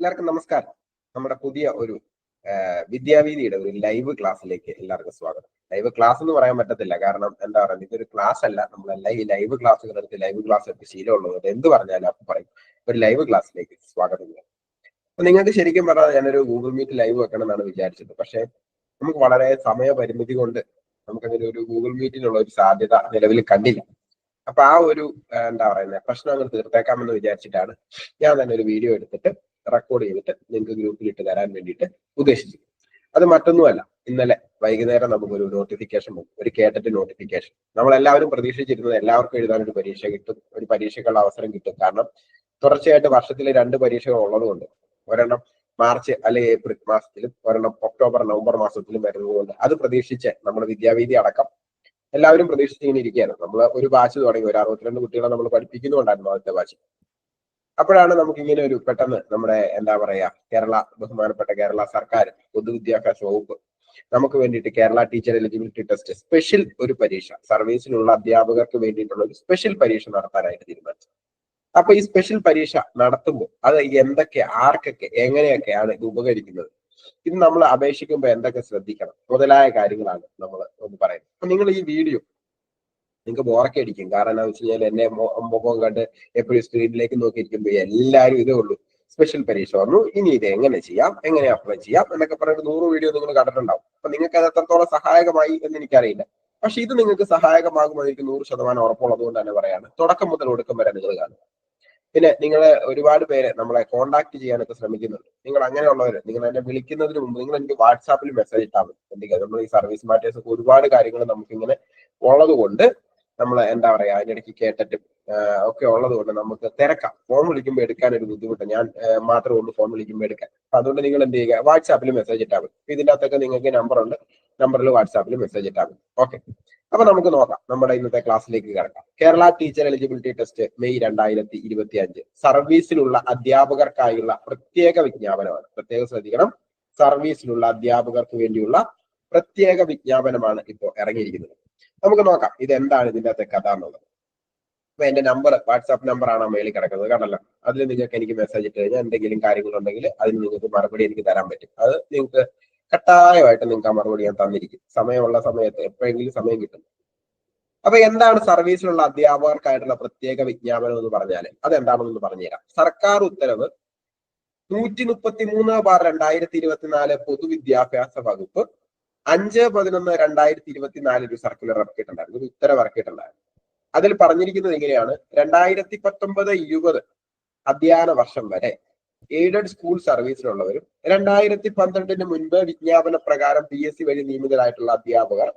എല്ലാവർക്കും നമസ്കാരം. നമ്മുടെ പുതിയ ഒരു വിദ്യാവീതിയുടെ ഒരു ലൈവ് ക്ലാസ്സിലേക്ക് എല്ലാവർക്കും സ്വാഗതം. ലൈവ് ക്ലാസ് എന്ന് പറയാൻ പറ്റത്തില്ല. കാരണം എന്താ പറയുക ഇതൊരു ക്ലാസ് അല്ല. നമ്മളെല്ലാം ഈ ലൈവ് ക്ലാസ്സുകൾ എടുത്ത് ലൈവ് ക്ലാസ് എടുത്ത് ശീലമുള്ളത് എന്ത് പറഞ്ഞാലും അപ്പൊ പറയും. ഒരു ലൈവ് ക്ലാസ്സിലേക്ക് സ്വാഗതം. അപ്പൊ നിങ്ങൾക്ക് ശരിക്കും പറഞ്ഞാൽ ഞാനൊരു ഗൂഗിൾ മീറ്റ് ലൈവ് വെക്കണം എന്നാണ് വിചാരിച്ചത്. പക്ഷെ നമുക്ക് വളരെ സമയപരിമിതി കൊണ്ട് നമുക്കങ്ങനെ ഒരു ഗൂഗിൾ മീറ്റിനുള്ള ഒരു സാധ്യത നിലവിൽ കണ്ടില്ല. അപ്പൊ ആ ഒരു എന്താ പറയുന്നത് പ്രശ്നം അങ്ങ് തീർത്തേക്കാമെന്ന് വിചാരിച്ചിട്ടാണ് ഞാൻ തന്നെ ഒരു വീഡിയോ എടുത്തിട്ട് റെക്കോർഡ് ചെയ്തിട്ട് നിങ്ങൾക്ക് ഗ്രൂപ്പിൽ ഇട്ട് തരാൻ വേണ്ടിയിട്ട് ഉദ്ദേശിച്ചു അത് മറ്റൊന്നുമല്ല. ഇന്നലെ വൈകുന്നേരം നമുക്കൊരു നോട്ടിഫിക്കേഷൻ വന്നു. ഒരു കേട്ടിട്ട് നോട്ടിഫിക്കേഷൻ നമ്മൾ എല്ലാവരും പ്രതീക്ഷിച്ചിരുന്നത് എല്ലാവർക്കും എഴുതാൻ ഒരു പരീക്ഷ കിട്ടും ഒരു പരീക്ഷയ്ക്കുള്ള അവസരം കിട്ടും. കാരണം തുടർച്ചയായിട്ട് വർഷത്തിൽ രണ്ട് പരീക്ഷകൾ ഉള്ളതുകൊണ്ട് ഒരെണ്ണം മാർച്ച് അല്ലെങ്കിൽ ഏപ്രിൽ മാസത്തിലും ഒരെണ്ണം ഒക്ടോബർ നവംബർ മാസത്തിലും വരുന്നതുകൊണ്ട് അത് പ്രതീക്ഷിച്ച് നമ്മുടെ വിദ്യാവീതി അടക്കം എല്ലാവരും പ്രതീക്ഷിച്ച് ഇങ്ങനെ ഇരിക്കുകയാണ്. നമ്മൾ ഒരു ബാച്ച് തുടങ്ങി. ഒരു അറുപത്തിരണ്ട് കുട്ടികളെ നമ്മൾ പഠിപ്പിക്കുന്നുണ്ടായിരുന്നു ആദ്യത്തെ ബാച്ച് അപ്പോഴാണ് നമുക്ക് ഇങ്ങനെ ഒരു പെട്ടെന്ന് നമ്മുടെ എന്താ പറയാ കേരള ബഹുമാനപ്പെട്ട കേരള സർക്കാർ പൊതുവിദ്യാഭ്യാസ വകുപ്പ് നമുക്ക് വേണ്ടിയിട്ട് Kerala teacher eligibility test special ഒരു പരീക്ഷ സർവീസിലുള്ള അധ്യാപകർക്ക് വേണ്ടിയിട്ടുള്ള ഒരു സ്പെഷ്യൽ പരീക്ഷ നടത്താനായിട്ട് തീരുമാനിച്ചു അപ്പൊ ഈ സ്പെഷ്യൽ പരീക്ഷ നടത്തുമ്പോൾ അത് എന്തൊക്കെ ആർക്കൊക്കെ എങ്ങനെയൊക്കെയാണ് ഇത് ഉപകരിക്കുന്നത്? ഇത് നമ്മൾ അപേക്ഷിക്കുമ്പോൾ എന്തൊക്കെ ശ്രദ്ധിക്കണം? മുതലായ കാര്യങ്ങളാണ് നമ്മൾ ഒന്ന് പറയുന്നത്. അപ്പൊ നിങ്ങൾ ഈ വീഡിയോ നിങ്ങൾക്ക് ബോറൊക്കെ അടിക്കും. കാരണം എന്താ വെച്ച് കഴിഞ്ഞാൽ എന്നെ മുഖം കണ്ട് എപ്പോഴും സ്ക്രീനിലേക്ക് നോക്കിയിരിക്കുമ്പോൾ എല്ലാവരും ഇതേ ഉള്ളൂ. സ്പെഷ്യൽ പരീക്ഷ വന്നു. ഇനി ഇത് എങ്ങനെ ചെയ്യാം? എങ്ങനെ അപ്ലൈ ചെയ്യാം? എന്നൊക്കെ പറഞ്ഞിട്ട് നൂറ് വീഡിയോ നിങ്ങൾ കണ്ടിട്ടുണ്ടാവും. അപ്പൊ നിങ്ങൾക്ക് അത് എത്രത്തോളം സഹായകമായി എന്ന് എനിക്കറിയില്ല. പക്ഷെ ഇത് നിങ്ങൾക്ക് സഹായകമാകുമ്പോൾ എനിക്ക് നൂറ് ശതമാനം ഉറപ്പുള്ളത് കൊണ്ട് തന്നെ പറയാണ്. തുടക്കം മുതൽ ഒടുക്കം വരെ നിങ്ങൾ കാണും. പിന്നെ നിങ്ങൾ ഒരുപാട് പേര് നമ്മളെ കോണ്ടാക്ട് ചെയ്യാനൊക്കെ ശ്രമിക്കുന്നുണ്ട്. നിങ്ങൾ അങ്ങനെയുള്ളവർ നിങ്ങൾ എന്നെ വിളിക്കുന്നതിന് മുമ്പ് നിങ്ങൾ എനിക്ക് വാട്സാപ്പിൽ മെസ്സേജ് ഇട്ടാൽ മതി. എന്തെങ്കിലും നമ്മൾ ഈ സർവീസ് മാറ്റേഴ്സ് ഒക്കെ ഒരുപാട് കാര്യങ്ങൾ നമുക്ക് ഇങ്ങനെ ഉള്ളത് കൊണ്ട് നമ്മൾ എന്താ പറയാ അതിനിടയ്ക്ക് കേട്ടിട്ടും ഒക്കെ ഉള്ളത് കൊണ്ട് നമുക്ക് തിരക്കാം. ഫോൺ വിളിക്കുമ്പോൾ എടുക്കാൻ ഒരു ബുദ്ധിമുട്ട്. ഞാൻ മാത്രമേ ഉള്ളൂ ഫോൺ വിളിക്കുമ്പോൾ എടുക്കാൻ. അതുകൊണ്ട് നിങ്ങൾ എന്ത് ചെയ്യുക വാട്സാപ്പിൽ മെസ്സേജ് ഇട്ടാൽ മതി. ഇതിന്റെ അകത്തൊക്കെ നിങ്ങൾക്ക് നമ്പർ ഉണ്ട്. നമ്പറിൽ വാട്സാപ്പിൽ മെസ്സേജ് ഇട്ടാൽ മതി. ഓക്കെ അപ്പൊ നമുക്ക് നോക്കാം. നമ്മുടെ ഇന്നത്തെ ക്ലാസ്സിലേക്ക് കിടക്കാം. Kerala teacher eligibility test May രണ്ടായിരത്തി ഇരുപത്തി അഞ്ച് സർവീസിലുള്ള അധ്യാപകർക്കായുള്ള പ്രത്യേക വിജ്ഞാപനമാണ്. പ്രത്യേകം ശ്രദ്ധിക്കണം. സർവീസിലുള്ള അധ്യാപകർക്ക് വേണ്ടിയുള്ള പ്രത്യേക വിജ്ഞാപനമാണ് ഇപ്പോൾ ഇറങ്ങിയിരിക്കുന്നത്. നമുക്ക് നോക്കാം. ഇത് എന്താണ് ഇതിന്റെ അകത്തെ കഥ എന്നുള്ളത്. അപ്പൊ എന്റെ നമ്പർ വാട്സാപ്പ് നമ്പർ ആണ് മേളിൽ കിടക്കുന്നത്. കണ്ടല്ലോ? അതിൽ നിങ്ങൾക്ക് എനിക്ക് മെസ്സേജ് ഇട്ട് കഴിഞ്ഞാൽ എന്തെങ്കിലും കാര്യങ്ങളുണ്ടെങ്കിൽ അതിന് നിങ്ങൾക്ക് മറുപടി എനിക്ക് തരാൻ പറ്റും. അത് നിങ്ങൾക്ക് കട്ടായമായിട്ട് നിങ്ങൾക്ക് ആ മറുപടി ഞാൻ തന്നിരിക്കും. സമയമുള്ള സമയത്ത് എപ്പോഴെങ്കിലും സമയം കിട്ടും. അപ്പൊ എന്താണ് സർവീസിലുള്ള അധ്യാപകർക്കായിട്ടുള്ള പ്രത്യേക വിജ്ഞാപനം എന്ന് പറഞ്ഞാൽ അതെന്താണെന്ന് പറഞ്ഞുതരാം. സർക്കാർ ഉത്തരവ് നൂറ്റി മുപ്പത്തി മൂന്ന് ബാർ രണ്ടായിരത്തി ഇരുപത്തിനാല് പൊതുവിദ്യാഭ്യാസ വകുപ്പ് അഞ്ച് പതിനൊന്ന് രണ്ടായിരത്തി ഇരുപത്തിനാല് ഒരു സർക്കുലർ ഇറക്കിയിട്ടുണ്ടായിരുന്നു ഒരു ഉത്തരവ് ഇറക്കിയിട്ടുണ്ടായിരുന്നു അതിൽ പറഞ്ഞിരിക്കുന്നത് എങ്ങനെയാണ് രണ്ടായിരത്തി പത്തൊമ്പത് ഇരുപത് അധ്യയന വർഷം വരെ എയ്ഡഡ് സ്കൂൾ സർവീസിലുള്ളവരും രണ്ടായിരത്തി പന്ത്രണ്ടിന് മുൻപ് വിജ്ഞാപന പ്രകാരം പി എസ് സി വഴി നിയമിതരായിട്ടുള്ള അധ്യാപകർ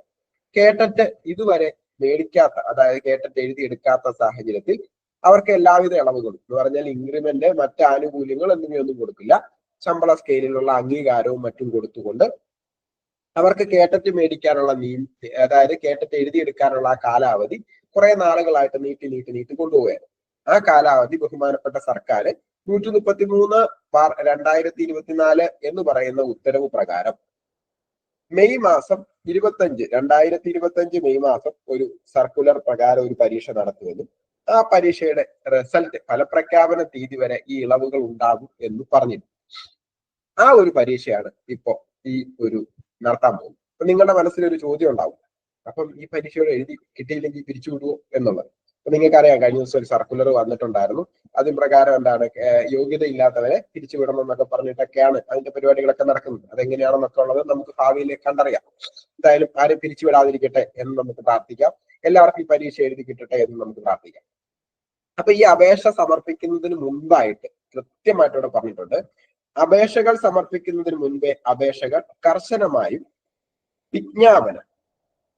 കേട്ടിട്ട് ഇതുവരെ മേടിക്കാത്ത അതായത് കേട്ടിട്ട് എഴുതിയെടുക്കാത്ത സാഹചര്യത്തിൽ അവർക്ക് എല്ലാവിധ ഇളവുകളും എന്ന് പറഞ്ഞാൽ ഇൻക്രിമെന്റ് മറ്റ് ആനുകൂല്യങ്ങൾ എന്നിവയൊന്നും കൊടുക്കില്ല. ശമ്പള സ്കെയിലിലുള്ള അംഗീകാരവും മറ്റും കൊടുത്തുകൊണ്ട് അവർക്ക് കേട്ടറ്റ് മേടിക്കാനുള്ള നീ അതായത് കേട്ടറ്റ് എഴുതിയെടുക്കാനുള്ള ആ കാലാവധി കുറെ നാളുകളായിട്ട് നീട്ടി നീട്ടി നീട്ടി കൊണ്ടുപോവുകയാണ്. ആ കാലാവധി ബഹുമാനപ്പെട്ട സർക്കാർ നൂറ്റി മുപ്പത്തി മൂന്ന് ബാർ രണ്ടായിരത്തി ഇരുപത്തിനാല് എന്ന് പറയുന്ന ഉത്തരവ് പ്രകാരം മെയ് മാസം ഇരുപത്തഞ്ച് രണ്ടായിരത്തി ഇരുപത്തഞ്ച് മെയ് മാസം ഒരു സർക്കുലർ പ്രകാരം ഒരു പരീക്ഷ നടത്തുമെന്നും ആ പരീക്ഷയുടെ റിസൾട്ട് ഫലപ്രഖ്യാപന തീയതി വരെ ഈ ഇളവുകൾ ഉണ്ടാകും എന്ന് പറഞ്ഞിരുന്നു. ആ ഒരു പരീക്ഷയാണ് ഇപ്പോ ഈ ഒരു നടത്താൻ പോകുന്നു. അപ്പൊ നിങ്ങളുടെ മനസ്സിൽ ഒരു ചോദ്യം ഉണ്ടാവും. അപ്പം ഈ പരീക്ഷയോട് എഴുതി കിട്ടിയില്ലെങ്കിൽ പിരിച്ചു വിടുവോ എന്നുള്ളത്. അപ്പൊ നിങ്ങൾക്കറിയാം കഴിഞ്ഞ ദിവസം ഒരു സർക്കുലർ വന്നിട്ടുണ്ടായിരുന്നു. അതിന് പ്രകാരം എന്താണ് യോഗ്യത ഇല്ലാത്തവരെ പിരിച്ചു വിടണം എന്നൊക്കെ പറഞ്ഞിട്ടൊക്കെയാണ് അതിന്റെ പരിപാടികളൊക്കെ നടക്കുന്നത്. അതെങ്ങനെയാണെന്നൊക്കെ ഉള്ളത് നമുക്ക് ഭാവിയിൽ കണ്ടറിയാം. എന്തായാലും ആരും പിരിച്ചു വിടാതിരിക്കട്ടെ എന്ന് നമുക്ക് പ്രാർത്ഥിക്കാം. എല്ലാവർക്കും ഈ പരീക്ഷ എഴുതി കിട്ടട്ടെ എന്ന് നമുക്ക് പ്രാർത്ഥിക്കാം. അപ്പൊ ഈ അപേക്ഷ സമർപ്പിക്കുന്നതിന് മുമ്പായിട്ട് കൃത്യമായിട്ട് ഇവിടെ പറഞ്ഞിട്ടുണ്ട് അപേക്ഷകൾ സമർപ്പിക്കുന്നതിന് മുൻപേ അപേക്ഷകൾ കർശനമായും വിജ്ഞാപനം.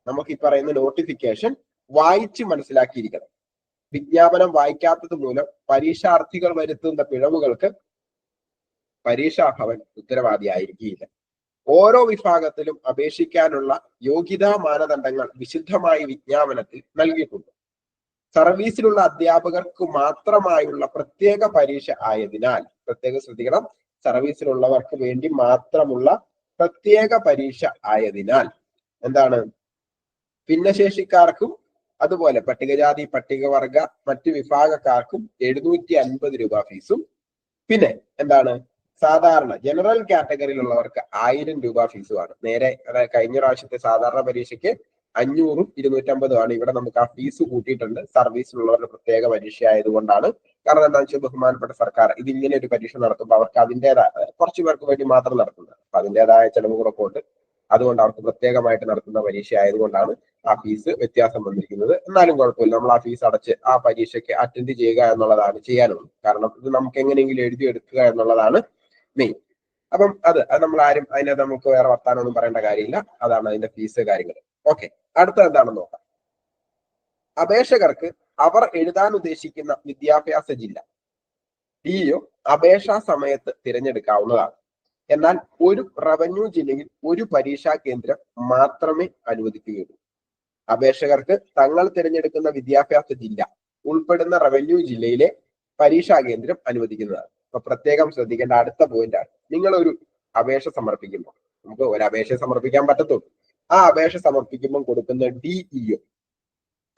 നമുക്ക് ഈ പറയുന്ന നോട്ടിഫിക്കേഷൻ വായിച്ച് മനസ്സിലാക്കിയിരിക്കണം. വിജ്ഞാപനം വായിക്കാത്തത് മൂലം പരീക്ഷാർത്ഥികൾ വരുത്തുന്ന പിഴവുകൾക്ക് പരീക്ഷാഭവൻ ഉത്തരവാദിയായിരിക്കില്ല ഓരോ വിഭാഗത്തിലും അപേക്ഷിക്കാനുള്ള യോഗ്യതാ മാനദണ്ഡങ്ങൾ വിശുദ്ധമായി വിജ്ഞാപനത്തിൽ നൽകിയിട്ടുണ്ട്. സർവീസിലുള്ള അധ്യാപകർക്ക് മാത്രമായുള്ള പ്രത്യേക പരീക്ഷ ആയതിനാൽ പ്രത്യേകം ശ്രദ്ധിക്കണം. സർവീസിലുള്ളവർക്ക് വേണ്ടി മാത്രമുള്ള പ്രത്യേക പരീക്ഷ ആയതിനാൽ എന്താണ്? ഭിന്നശേഷിക്കാർക്കും അതുപോലെ പട്ടികജാതി പട്ടികവർഗ മറ്റു വിഭാഗക്കാർക്കും എഴുന്നൂറ്റി അൻപത് രൂപ ഫീസും. പിന്നെ എന്താണ്? സാധാരണ ജനറൽ കാറ്റഗറിയിലുള്ളവർക്ക് ആയിരം രൂപ ഫീസുമാണ്. നേരെ അതായത് കഴിഞ്ഞ പ്രാവശ്യത്തെ സാധാരണ പരീക്ഷയ്ക്ക് അഞ്ഞൂറും ഇരുന്നൂറ്റമ്പതും ആണ് ഇവിടെ നമുക്ക് ആ ഫീസ് കൂട്ടിയിട്ടുണ്ട്. സർവീസിലുള്ളവരുടെ പ്രത്യേക പരീക്ഷ ആയതുകൊണ്ടാണ് കാരണം എന്താ വെച്ചാൽ ബഹുമാനപ്പെട്ട സർക്കാർ ഇത് ഇങ്ങനെ ഒരു പരീക്ഷ നടത്തുമ്പോൾ അവർക്ക് അതിന്റെതായ കുറച്ച് പേർക്ക് വേണ്ടി മാത്രം നടത്തുന്നത്. അപ്പൊ അതിന്റെതായ ചെലവ് ഉണ്ട് അതുകൊണ്ട് അവർക്ക് പ്രത്യേകമായിട്ട് നടത്തുന്ന പരീക്ഷ ആയതുകൊണ്ടാണ് ആ ഫീസ് വ്യത്യാസം വന്നിരിക്കുന്നത്. എന്നാലും കുഴപ്പമില്ല. നമ്മൾ ആ ഫീസ് അടച്ച് ആ പരീക്ഷയ്ക്ക് അറ്റൻഡ് ചെയ്യുക എന്നുള്ളതാണ് ചെയ്യാനുള്ളത്. കാരണം ഇത് നമുക്ക് എങ്ങനെയെങ്കിലും എഴുതിയെടുക്കുക എന്നുള്ളതാണ് മെയിൻ അപ്പം അത് അത് നമ്മൾ ആരും അതിനെ നമുക്ക് വേറെ വർത്താനൊന്നും പറയേണ്ട കാര്യമില്ല. അതാണ് അതിന്റെ ഫീസ് കാര്യങ്ങൾ ഓക്കെ അടുത്ത എന്താണെന്ന് നോക്കാം. അപേക്ഷകർക്ക് അവർ എഴുതാൻ ഉദ്ദേശിക്കുന്ന വിദ്യാഭ്യാസ ജില്ല. ഡിഒ അപേക്ഷാ സമയത്ത് തിരഞ്ഞെടുക്കാവുന്നതാണ്. എന്നാൽ ഒരു റവന്യൂ ജില്ലയിൽ ഒരു പരീക്ഷാ കേന്ദ്രം മാത്രമേ അനുവദിക്കുകയുള്ളൂ. അപേക്ഷകർക്ക് തങ്ങൾ തിരഞ്ഞെടുക്കുന്ന വിദ്യാഭ്യാസ ജില്ല ഉൾപ്പെടുന്ന റവന്യൂ ജില്ലയിലെ പരീക്ഷാ കേന്ദ്രം അനുവദിക്കുന്നതാണ്. അപ്പൊ പ്രത്യേകം ശ്രദ്ധിക്കേണ്ട അടുത്ത പോയിന്റ് ആണ്. നിങ്ങൾ ഒരു അപേക്ഷ സമർപ്പിക്കുമ്പോൾ നമുക്ക് ഒരു അപേക്ഷ സമർപ്പിക്കാൻ പറ്റത്തുള്ളൂ. ആ അപേക്ഷ സമർപ്പിക്കുമ്പോൾ കൊടുക്കുന്ന ഡിഇഒ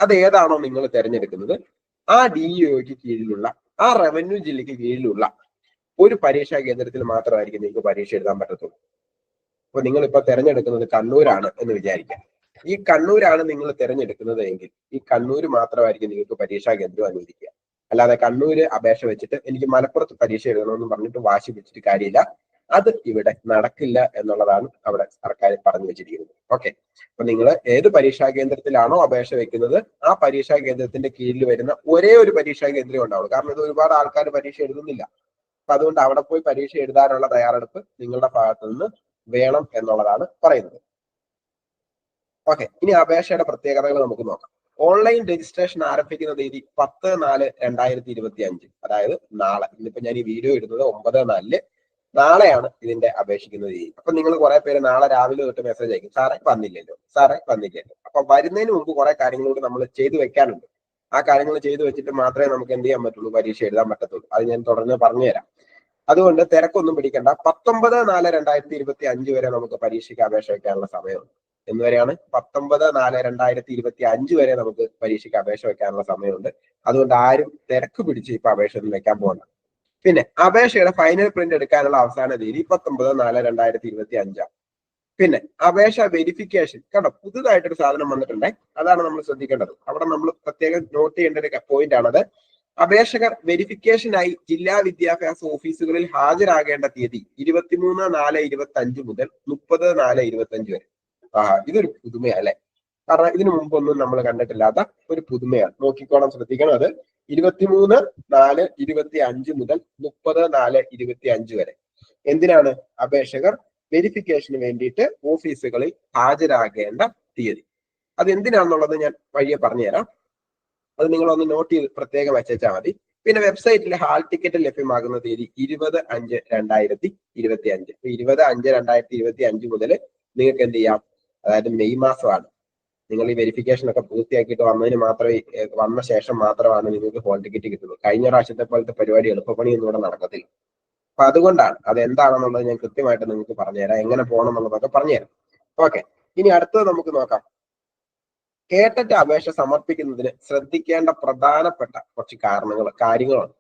അത് ഏതാണോ നിങ്ങൾ തിരഞ്ഞെടുക്കുന്നത്? ആ ഡി ഒക്ക് കീഴിലുള്ള ആ റവന്യൂ ജില്ലയ്ക്ക് കീഴിലുള്ള ഒരു പരീക്ഷാ കേന്ദ്രത്തിൽ മാത്രമായിരിക്കും നിങ്ങൾക്ക് പരീക്ഷ എഴുതാൻ പറ്റത്തുള്ളൂ. അപ്പൊ നിങ്ങൾ ഇപ്പൊ തിരഞ്ഞെടുക്കുന്നത് കണ്ണൂരാണ് എന്ന് വിചാരിക്കാം. ഈ കണ്ണൂരാണ് നിങ്ങൾ തിരഞ്ഞെടുക്കുന്നത് എങ്കിൽ ഈ കണ്ണൂർ മാത്രമായിരിക്കും നിങ്ങൾക്ക് പരീക്ഷാ കേന്ദ്രം അനുവദിക്കുക. അല്ലാതെ കണ്ണൂര് അപേക്ഷ വെച്ചിട്ട് എനിക്ക് മലപ്പുറത്ത് പരീക്ഷ എഴുതണമെന്ന് പറഞ്ഞിട്ട് വാശി പിടിച്ചിട്ട് കാര്യമില്ല. അത് ഇവിടെ നടക്കില്ല എന്നുള്ളതാണ് അവിടെ സർക്കാർ പറഞ്ഞു വെച്ചിരിക്കുന്നത്. ഓക്കെ അപ്പൊ നിങ്ങൾ ഏത് പരീക്ഷാ കേന്ദ്രത്തിലാണോ അപേക്ഷ വെക്കുന്നത് ആ പരീക്ഷാ കേന്ദ്രത്തിന്റെ കീഴിൽ വരുന്ന ഒരേ ഒരു പരീക്ഷാ കേന്ദ്രം ഉണ്ടാവുള്ളൂ. കാരണം ഇത് ഒരുപാട് ആൾക്കാർ പരീക്ഷ എഴുതുന്നില്ല. അപ്പൊ അതുകൊണ്ട് അവിടെ പോയി പരീക്ഷ എഴുതാനുള്ള തയ്യാറെടുപ്പ് നിങ്ങളുടെ ഭാഗത്ത് നിന്ന് വേണം എന്നുള്ളതാണ് പറയുന്നത്. ഓക്കെ ഇനി അപേക്ഷയുടെ പ്രത്യേകതകൾ നമുക്ക് നോക്കാം. ഓൺലൈൻ രജിസ്ട്രേഷൻ ആരംഭിക്കുന്ന തീയതി പത്ത് നാല് രണ്ടായിരത്തി ഇരുപത്തി അഞ്ച് അതായത് നാളെ. ഇന്നിപ്പോ ഞാൻ ഈ വീഡിയോ ഇടുന്നത് ഒമ്പത് നാലിൽ നാളെയാണ് ഇതിന്റെ അപേക്ഷിക്കുന്ന തീയതി അപ്പൊ നിങ്ങൾ കുറെ പേര് നാളെ രാവിലെ തൊട്ട് മെസ്സേജ് അയക്കും. സാറേ വന്നില്ലല്ലോ. സാറേ വന്നില്ലല്ലോ. അപ്പൊ വരുന്നതിന് മുമ്പ് കുറെ കാര്യങ്ങളോട് നമ്മൾ ചെയ്തു വെക്കാനുണ്ട്. ആ കാര്യങ്ങൾ ചെയ്തു വെച്ചിട്ട് മാത്രമേ നമുക്ക് എന്ത് ചെയ്യാൻ പറ്റുള്ളൂ? പരീക്ഷ എഴുതാൻ പറ്റത്തുള്ളൂ. അത് ഞാൻ തുടർന്ന് പറഞ്ഞുതരാം. അതുകൊണ്ട് തിരക്കൊന്നും പിടിക്കണ്ട. പത്തൊമ്പത് നാല് രണ്ടായിരത്തി ഇരുപത്തി അഞ്ച് വരെ നമുക്ക് പരീക്ഷയ്ക്ക് അപേക്ഷ വെക്കാനുള്ള സമയമുണ്ട്. എന്ന് വരെയാണ് പത്തൊമ്പത് നാല് രണ്ടായിരത്തി ഇരുപത്തി അഞ്ച് വരെ നമുക്ക് പരീക്ഷയ്ക്ക് അപേക്ഷ വെക്കാനുള്ള സമയമുണ്ട്. അതുകൊണ്ട് ആരും തിരക്ക് പിടിച്ച് ഇപ്പൊ അപേക്ഷ ഒന്നും വെക്കാൻ പോകണ്ട. പിന്നെ അപേക്ഷയുടെ ഫൈനൽ പ്രിന്റ് എടുക്കാനുള്ള അവസാന തീയതി പത്തൊമ്പത് നാല് രണ്ടായിരത്തി ഇരുപത്തി അഞ്ചാം പിന്നെ അപേക്ഷ വെരിഫിക്കേഷൻ കണ്ടോ? പുതുതായിട്ടൊരു സാധനം വന്നിട്ടുണ്ട്. അതാണ് നമ്മൾ ശ്രദ്ധിക്കേണ്ടത്. അവിടെ നമ്മൾ പ്രത്യേകം നോട്ട് ചെയ്യേണ്ട ഒരു പോയിന്റ് ആണത്. അപേക്ഷകർ വെരിഫിക്കേഷനായി ജില്ലാ വിദ്യാഭ്യാസ ഓഫീസുകളിൽ ഹാജരാകേണ്ട തീയതി ഇരുപത്തിമൂന്ന് നാല് ഇരുപത്തി അഞ്ച് മുതൽ മുപ്പത് നാല് ഇരുപത്തി അഞ്ച് വരെ. ആ ഇതൊരു പുതുമയാണ് അല്ലെ? കാരണം ഇതിനു മുമ്പൊന്നും നമ്മൾ കണ്ടിട്ടില്ലാത്ത ഒരു പുതുമയാണ്. നോക്കിക്കോണം ശ്രദ്ധിക്കണം അത്. ഇരുപത്തിമൂന്ന് നാല് ഇരുപത്തി അഞ്ച് മുതൽ മുപ്പത് നാല് ഇരുപത്തി അഞ്ച് വരെ. എന്തിനാണ് അപേക്ഷകർ വെരിഫിക്കേഷന് വേണ്ടിയിട്ട് ഓഫീസുകളിൽ ഹാജരാകേണ്ട തീയതി? അത് എന്തിനാണെന്നുള്ളത് ഞാൻ വഴിയെ പറഞ്ഞുതരാം. അത് നിങ്ങൾ ഒന്ന് നോട്ട് ചെയ്ത് പ്രത്യേകം വെച്ചാൽ മതി. പിന്നെ വെബ്സൈറ്റിൽ ഹാൾ ടിക്കറ്റ് ലഭ്യമാകുന്ന തീയതി ഇരുപത് അഞ്ച് രണ്ടായിരത്തി ഇരുപത്തി അഞ്ച് ഇരുപത് അഞ്ച് രണ്ടായിരത്തി ഇരുപത്തി അഞ്ച് മുതൽ നിങ്ങൾക്ക് എന്ത് ചെയ്യാം? അതായത് മെയ് മാസമാണ്. നിങ്ങൾ ഈ വെരിഫിക്കേഷൻ ഒക്കെ പൂർത്തിയാക്കിയിട്ട് വന്നതിന് മാത്രമേ വന്ന ശേഷം മാത്രമാണ് നിങ്ങൾക്ക് ഹോൾ ടിക്കറ്റ് കിട്ടുന്നത്. കഴിഞ്ഞ പ്രാവശ്യത്തെ പോലത്തെ പരിപാടി എളുപ്പപ്പണിയൊന്നും ഇവിടെ നടക്കത്തില്ല. അപ്പൊ അതുകൊണ്ടാണ് അത് എന്താണെന്നുള്ളത് ഞാൻ കൃത്യമായിട്ട് നിങ്ങൾക്ക് പറഞ്ഞുതരാം. എങ്ങനെ പോകണം എന്നുള്ളതൊക്കെ പറഞ്ഞുതരാം. ഓക്കെ. ഇനി അടുത്തത് നമുക്ക് നോക്കാം. കേട്ടറ്റ അപേക്ഷ സമർപ്പിക്കുന്നതിന് ശ്രദ്ധിക്കേണ്ട പ്രധാനപ്പെട്ട കുറച്ച് കാരണങ്ങൾ കാര്യങ്ങളുണ്ട്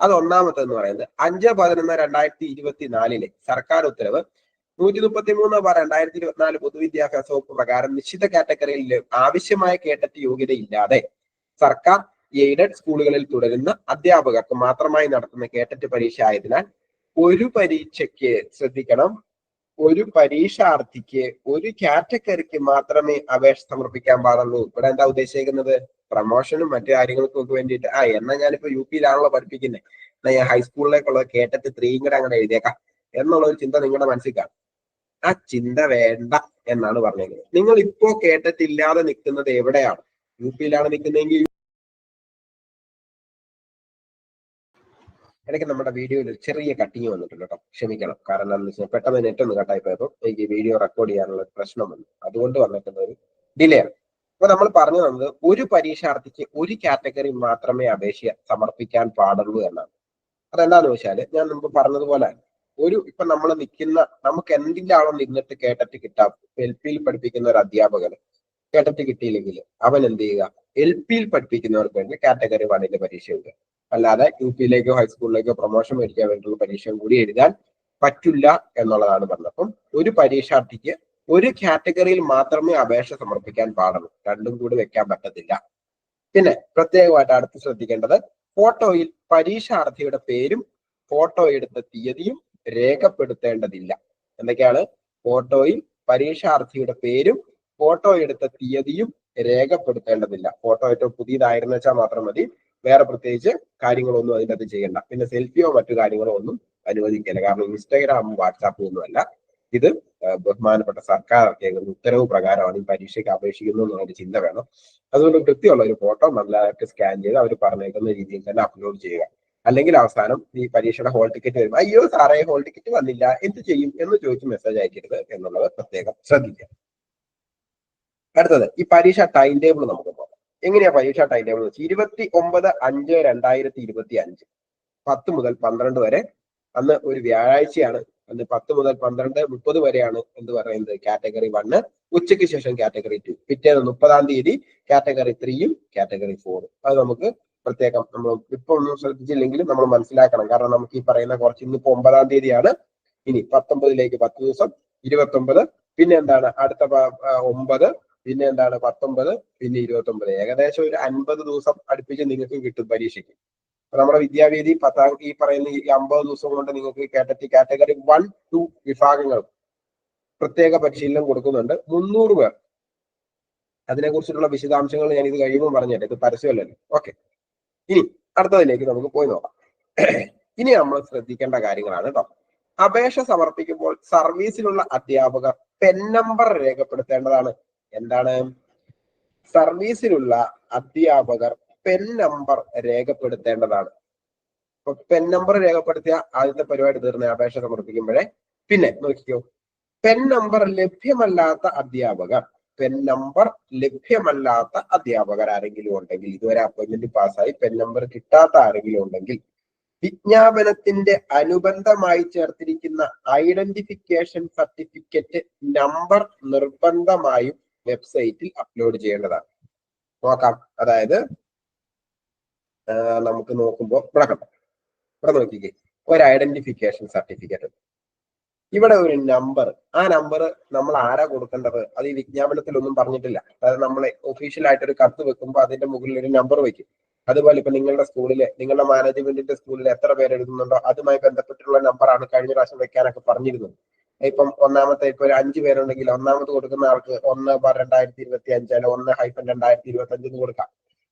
അത് ഒന്നാമത്തെന്ന് പറയുന്നത് അഞ്ച് പതിനൊന്ന് രണ്ടായിരത്തി ഇരുപത്തി നാലിലെ സർക്കാർ ഉത്തരവ് നൂറ്റി മുപ്പത്തി മൂന്ന് ബാർ രണ്ടായിരത്തി ഇരുപത്തിനാല് പൊതുവിദ്യാഭ്യാസ വകുപ്പ് പ്രകാരം നിശ്ചിത കാറ്റഗറിയിൽ ആവശ്യമായ കേട്ടറ്റ് യോഗ്യത ഇല്ലാതെ സർക്കാർ എയ്ഡഡ് സ്കൂളുകളിൽ തുടരുന്ന അധ്യാപകർക്ക് മാത്രമായി നടത്തുന്ന കേട്ടറ്റ് പരീക്ഷ ആയതിനാൽ ഒരു പരീക്ഷയ്ക്ക് ശ്രദ്ധിക്കണം. ഒരു പരീക്ഷാർത്ഥിക്ക് ഒരു കാറ്റഗറിക്ക് മാത്രമേ അപേക്ഷ സമർപ്പിക്കാൻ പാടുള്ളൂ. ഇവിടെ എന്താ ഉദ്ദേശിക്കുന്നത്? പ്രൊമോഷനും മറ്റു കാര്യങ്ങൾക്കും ഒക്കെ വേണ്ടിയിട്ട്. ആ എന്നാ ഞാനിപ്പോ യു പിയിലാണല്ലോ പഠിപ്പിക്കുന്നത് എന്നാ ഞാൻ ഹൈസ്കൂളിലേക്കുള്ള കേട്ടറ്റ് ത്രീയും കൂടെ അങ്ങനെ എഴുതിയേക്കാം. എന്നുള്ള ഒരു ചിന്ത നിങ്ങളുടെ മനസ്സിൽ കാണും. ആ ചിന്ത വേണ്ട എന്നാണ് പറഞ്ഞേക്കുന്നത്. നിങ്ങൾ ഇപ്പോ കേട്ടിട്ടില്ലാതെ നിൽക്കുന്നത് എവിടെയാണ്? യു പിയിലാണ് നിൽക്കുന്നതെങ്കിൽ ഇടയ്ക്ക് നമ്മുടെ വീഡിയോയിൽ ഒരു ചെറിയ കട്ടിങ് വന്നിട്ടുണ്ട് കേട്ടോ. ക്ഷമിക്കണം. കാരണം എന്താണെന്ന് വെച്ചാൽ പെട്ടെന്ന് നെറ്റ് ഒന്ന് കട്ടായി പോയപ്പോൾ എനിക്ക് വീഡിയോ റെക്കോർഡ് ചെയ്യാനുള്ള പ്രശ്നം വന്നു. അതുകൊണ്ട് വന്നിട്ടുള്ള ഒരു ഡിലേ ആണ്. അപ്പൊ നമ്മൾ പറഞ്ഞു തന്നത് ഒരു പരീക്ഷാർത്ഥിക്ക് ഒരു കാറ്റഗറി മാത്രമേ അപേക്ഷ സമർപ്പിക്കാൻ പാടുള്ളൂ എന്നാണ്. അതെന്താന്ന് വെച്ചാൽ ഞാൻ മുമ്പ് പറഞ്ഞതുപോലെ ഒരു ഇപ്പൊ നമ്മൾ നിൽക്കുന്ന നമുക്ക് എന്തിലാണോ നിന്നിട്ട് കേട്ടിട്ട് കിട്ടാം എൽ പിയിൽ പഠിപ്പിക്കുന്ന ഒരു അധ്യാപകന് കേട്ടിട്ട് കിട്ടിയില്ലെങ്കിൽ അവൻ എന്ത് ചെയ്യുക? എൽ പിയിൽ പഠിപ്പിക്കുന്നവർക്ക് വേണ്ടി കാറ്റഗറി വണ്ണിന്റെ പരീക്ഷ എഴുതുക അല്ലാതെ യു പിയിലേക്കോ ഹൈസ്കൂളിലേക്കോ പ്രൊമോഷൻ മേടിക്കാൻ വേണ്ടിയുള്ള പരീക്ഷ കൂടി എഴുതാൻ പറ്റില്ല എന്നുള്ളതാണ് പറഞ്ഞത്. അപ്പം ഒരു പരീക്ഷാർത്ഥിക്ക് ഒരു കാറ്റഗറിയിൽ മാത്രമേ അപേക്ഷ സമർപ്പിക്കാൻ പാടുള്ളൂ. രണ്ടും കൂടി വെക്കാൻ പറ്റത്തില്ല. പിന്നെ പ്രത്യേകമായിട്ട് അടുത്ത് ശ്രദ്ധിക്കേണ്ടത് ഫോട്ടോയിൽ പരീക്ഷാർത്ഥിയുടെ പേരും ഫോട്ടോ എടുത്ത തീയതിയും രേഖപ്പെടുത്തേണ്ടതില്ല. എന്തൊക്കെയാണ്? ഫോട്ടോയിൽ പരീക്ഷാർത്ഥിയുടെ പേരും ഫോട്ടോ എടുത്ത തീയതിയും രേഖപ്പെടുത്തേണ്ടതില്ല. ഫോട്ടോ ഏറ്റവും പുതിയതായിരുന്നു വെച്ചാൽ മാത്രം മതി. വേറെ പ്രത്യേകിച്ച് കാര്യങ്ങളൊന്നും അതിന്റെ അത് ചെയ്യണ്ട. പിന്നെ സെൽഫിയോ മറ്റു കാര്യങ്ങളോ ഒന്നും അനുവദിക്കില്ല. കാരണം ഇൻസ്റ്റാഗ്രാമും വാട്സാപ്പും ഒന്നുമല്ല. ഇത് ബഹുമാനപ്പെട്ട സർക്കാർ ഉത്തരവ് പ്രകാരമാണ് ഈ പരീക്ഷയ്ക്ക് അപേക്ഷിക്കുന്നു എന്നുള്ളൊരു ചിന്ത വേണം. അതുകൊണ്ട് കൃത്യമുള്ള ഒരു ഫോട്ടോ നല്ലതായിട്ട് സ്കാൻ ചെയ്ത് അവർ പറഞ്ഞേക്കുന്ന രീതിയിൽ തന്നെ അപ്ലോഡ് ചെയ്യുക. അല്ലെങ്കിൽ അവസാനം ഈ പരീക്ഷയുടെ ഹോൾ ടിക്കറ്റ് വരും അയ്യോ സാറേ ഹോൾ ടിക്കറ്റ് വന്നില്ല എന്ത് ചെയ്യും? എന്ന് ചോദിച്ച് മെസ്സേജ് അയക്കരുത് എന്നുള്ളത് പ്രത്യേകം ശ്രദ്ധിക്കുക. അടുത്തത് ഈ പരീക്ഷ ടൈം ടേബിൾ നമുക്ക് പോകാം എങ്ങനെയാ പരീക്ഷ ടൈം ടേബിൾ വെച്ചാൽ ഇരുപത്തി ഒമ്പത് അഞ്ച് രണ്ടായിരത്തി ഇരുപത്തി അഞ്ച് പത്ത് മുതൽ പന്ത്രണ്ട് വരെ അന്ന് ഒരു വ്യാഴാഴ്ചയാണ്. അന്ന് പത്ത് മുതൽ പന്ത്രണ്ട് മുപ്പത് വരെയാണ് എന്ന് പറയുന്നത് കാറ്റഗറി വണ്ണ് ഉച്ചയ്ക്ക് ശേഷം കാറ്റഗറി ടു പിറ്റേന്ന് മുപ്പതാം തീയതി കാറ്റഗറി ത്രീയും കാറ്റഗറി ഫോറും അത് നമുക്ക് പ്രത്യേകം നമ്മൾ ഇപ്പൊ ഒന്നും ശ്രദ്ധിച്ചില്ലെങ്കിലും നമ്മൾ മനസ്സിലാക്കണം. കാരണം നമുക്ക് ഈ പറയുന്ന കുറച്ച് ഇന്ന് ഇന്നിപ്പോ ഒമ്പതാം തീയതിയാണ്. ഇനി പത്തൊമ്പതിലേക്ക് പത്ത് ദിവസം ഇരുപത്തി ഒമ്പത് പിന്നെ എന്താണ്? അടുത്ത ഒമ്പത് പിന്നെ എന്താണ്? പത്തൊമ്പത് പിന്നെ ഇരുപത്തി ഒമ്പത് ഏകദേശം ഒരു അൻപത് ദിവസം അടുപ്പിച്ച് നിങ്ങൾക്ക് കിട്ടും പരീക്ഷയ്ക്ക്. നമ്മുടെ വിദ്യാവേദി പത്താം ഈ പറയുന്ന ഈ അമ്പത് ദിവസം കൊണ്ട് നിങ്ങൾക്ക് കാറ്റഗറി കാറ്റഗറി വൺ ടു വിഭാഗങ്ങൾ പ്രത്യേക പരിശീലനം കൊടുക്കുന്നുണ്ട്. മുന്നൂറ് പേർ. അതിനെക്കുറിച്ചിട്ടുള്ള വിശദാംശങ്ങൾ ഞാൻ ഇത് കഴിയുമ്പോൾ പറഞ്ഞുതരാം. ഇത് പരസ്യമല്ലല്ലോ. ഓക്കെ. ഇനി അടുത്തതിലേക്ക് നമുക്ക് പോയി നോക്കാം. ഇനി നമ്മൾ ശ്രദ്ധിക്കേണ്ട കാര്യങ്ങളാണ് കേട്ടോ അപേക്ഷ സമർപ്പിക്കുമ്പോൾ സർവീസിലുള്ള അധ്യാപകർ പെൻ നമ്പർ രേഖപ്പെടുത്തേണ്ടതാണ്. എന്താണ്? സർവീസിലുള്ള അധ്യാപകർ പെൻ നമ്പർ രേഖപ്പെടുത്തേണ്ടതാണ്. അപ്പൊ പെൻ നമ്പർ രേഖപ്പെടുത്തിയ ആദ്യത്തെ പരിപാടി തീർന്ന അപേക്ഷ സമർപ്പിക്കുമ്പോഴേ. പിന്നെ നോക്കിക്കോ. പെൻ നമ്പർ ലഭ്യമല്ലാത്ത അധ്യാപകർ പെൻ നമ്പർ ലഭ്യമല്ലാത്ത അധ്യാപകർ ആരെങ്കിലും ഉണ്ടെങ്കിൽ ഇതുവരെ അപ്പോയിന്റ്മെന്റ് പാസ്സായി പെൻ നമ്പർ കിട്ടാത്ത ആരെങ്കിലും ഉണ്ടെങ്കിൽ വിജ്ഞാപനത്തിന്റെ അനുബന്ധമായി ചേർത്തിരിക്കുന്ന ഐഡന്റിഫിക്കേഷൻ സർട്ടിഫിക്കറ്റ് നമ്പർ നിർബന്ധമായും വെബ്സൈറ്റിൽ അപ്ലോഡ് ചെയ്യേണ്ടതാണ്. നോക്കാം. അതായത് നമുക്ക് നോക്കുമ്പോൾ ഇവിടെ ഇവിടെ നോക്കിക്കേ. ഒരു ഐഡന്റിഫിക്കേഷൻ സർട്ടിഫിക്കറ്റ് ഇവിടെ ഒരു നമ്പർ ആ നമ്പർ നമ്മൾ ആരാ കൊടുക്കേണ്ടത്? അത് ഈ വിജ്ഞാപനത്തിൽ ഒന്നും പറഞ്ഞിട്ടില്ല. അതായത് നമ്മൾ ഒഫീഷ്യൽ ആയിട്ട് ഒരു കത്ത് വെക്കുമ്പോൾ അതിന്റെ മുകളിൽ ഒരു നമ്പർ വെക്കും. അതുപോലെ ഇപ്പൊ നിങ്ങളുടെ സ്കൂളിലെ നിങ്ങളുടെ മാനേജ്മെന്റിന്റെ സ്കൂളിൽ എത്ര പേര് എഴുതുന്നുണ്ടോ? അതുമായി ബന്ധപ്പെട്ടുള്ള നമ്പറാണ് കഴിഞ്ഞ പ്രാവശ്യം വെക്കാനൊക്കെ പറഞ്ഞിരുന്നത്. ഇപ്പം ഒന്നാമത്തെ ഇപ്പൊ ഒരു അഞ്ച് പേരുണ്ടെങ്കിൽ ഒന്നാമത് കൊടുക്കുന്ന ആൾക്ക് ഒന്ന് ബാർ രണ്ടായിരത്തി ഇരുപത്തി അഞ്ച് അല്ലെ ഒന്ന് ഹൈഫൻ രണ്ടായിരത്തി ഇരുപത്തി അഞ്ച് എന്ന് കൊടുക്കാം.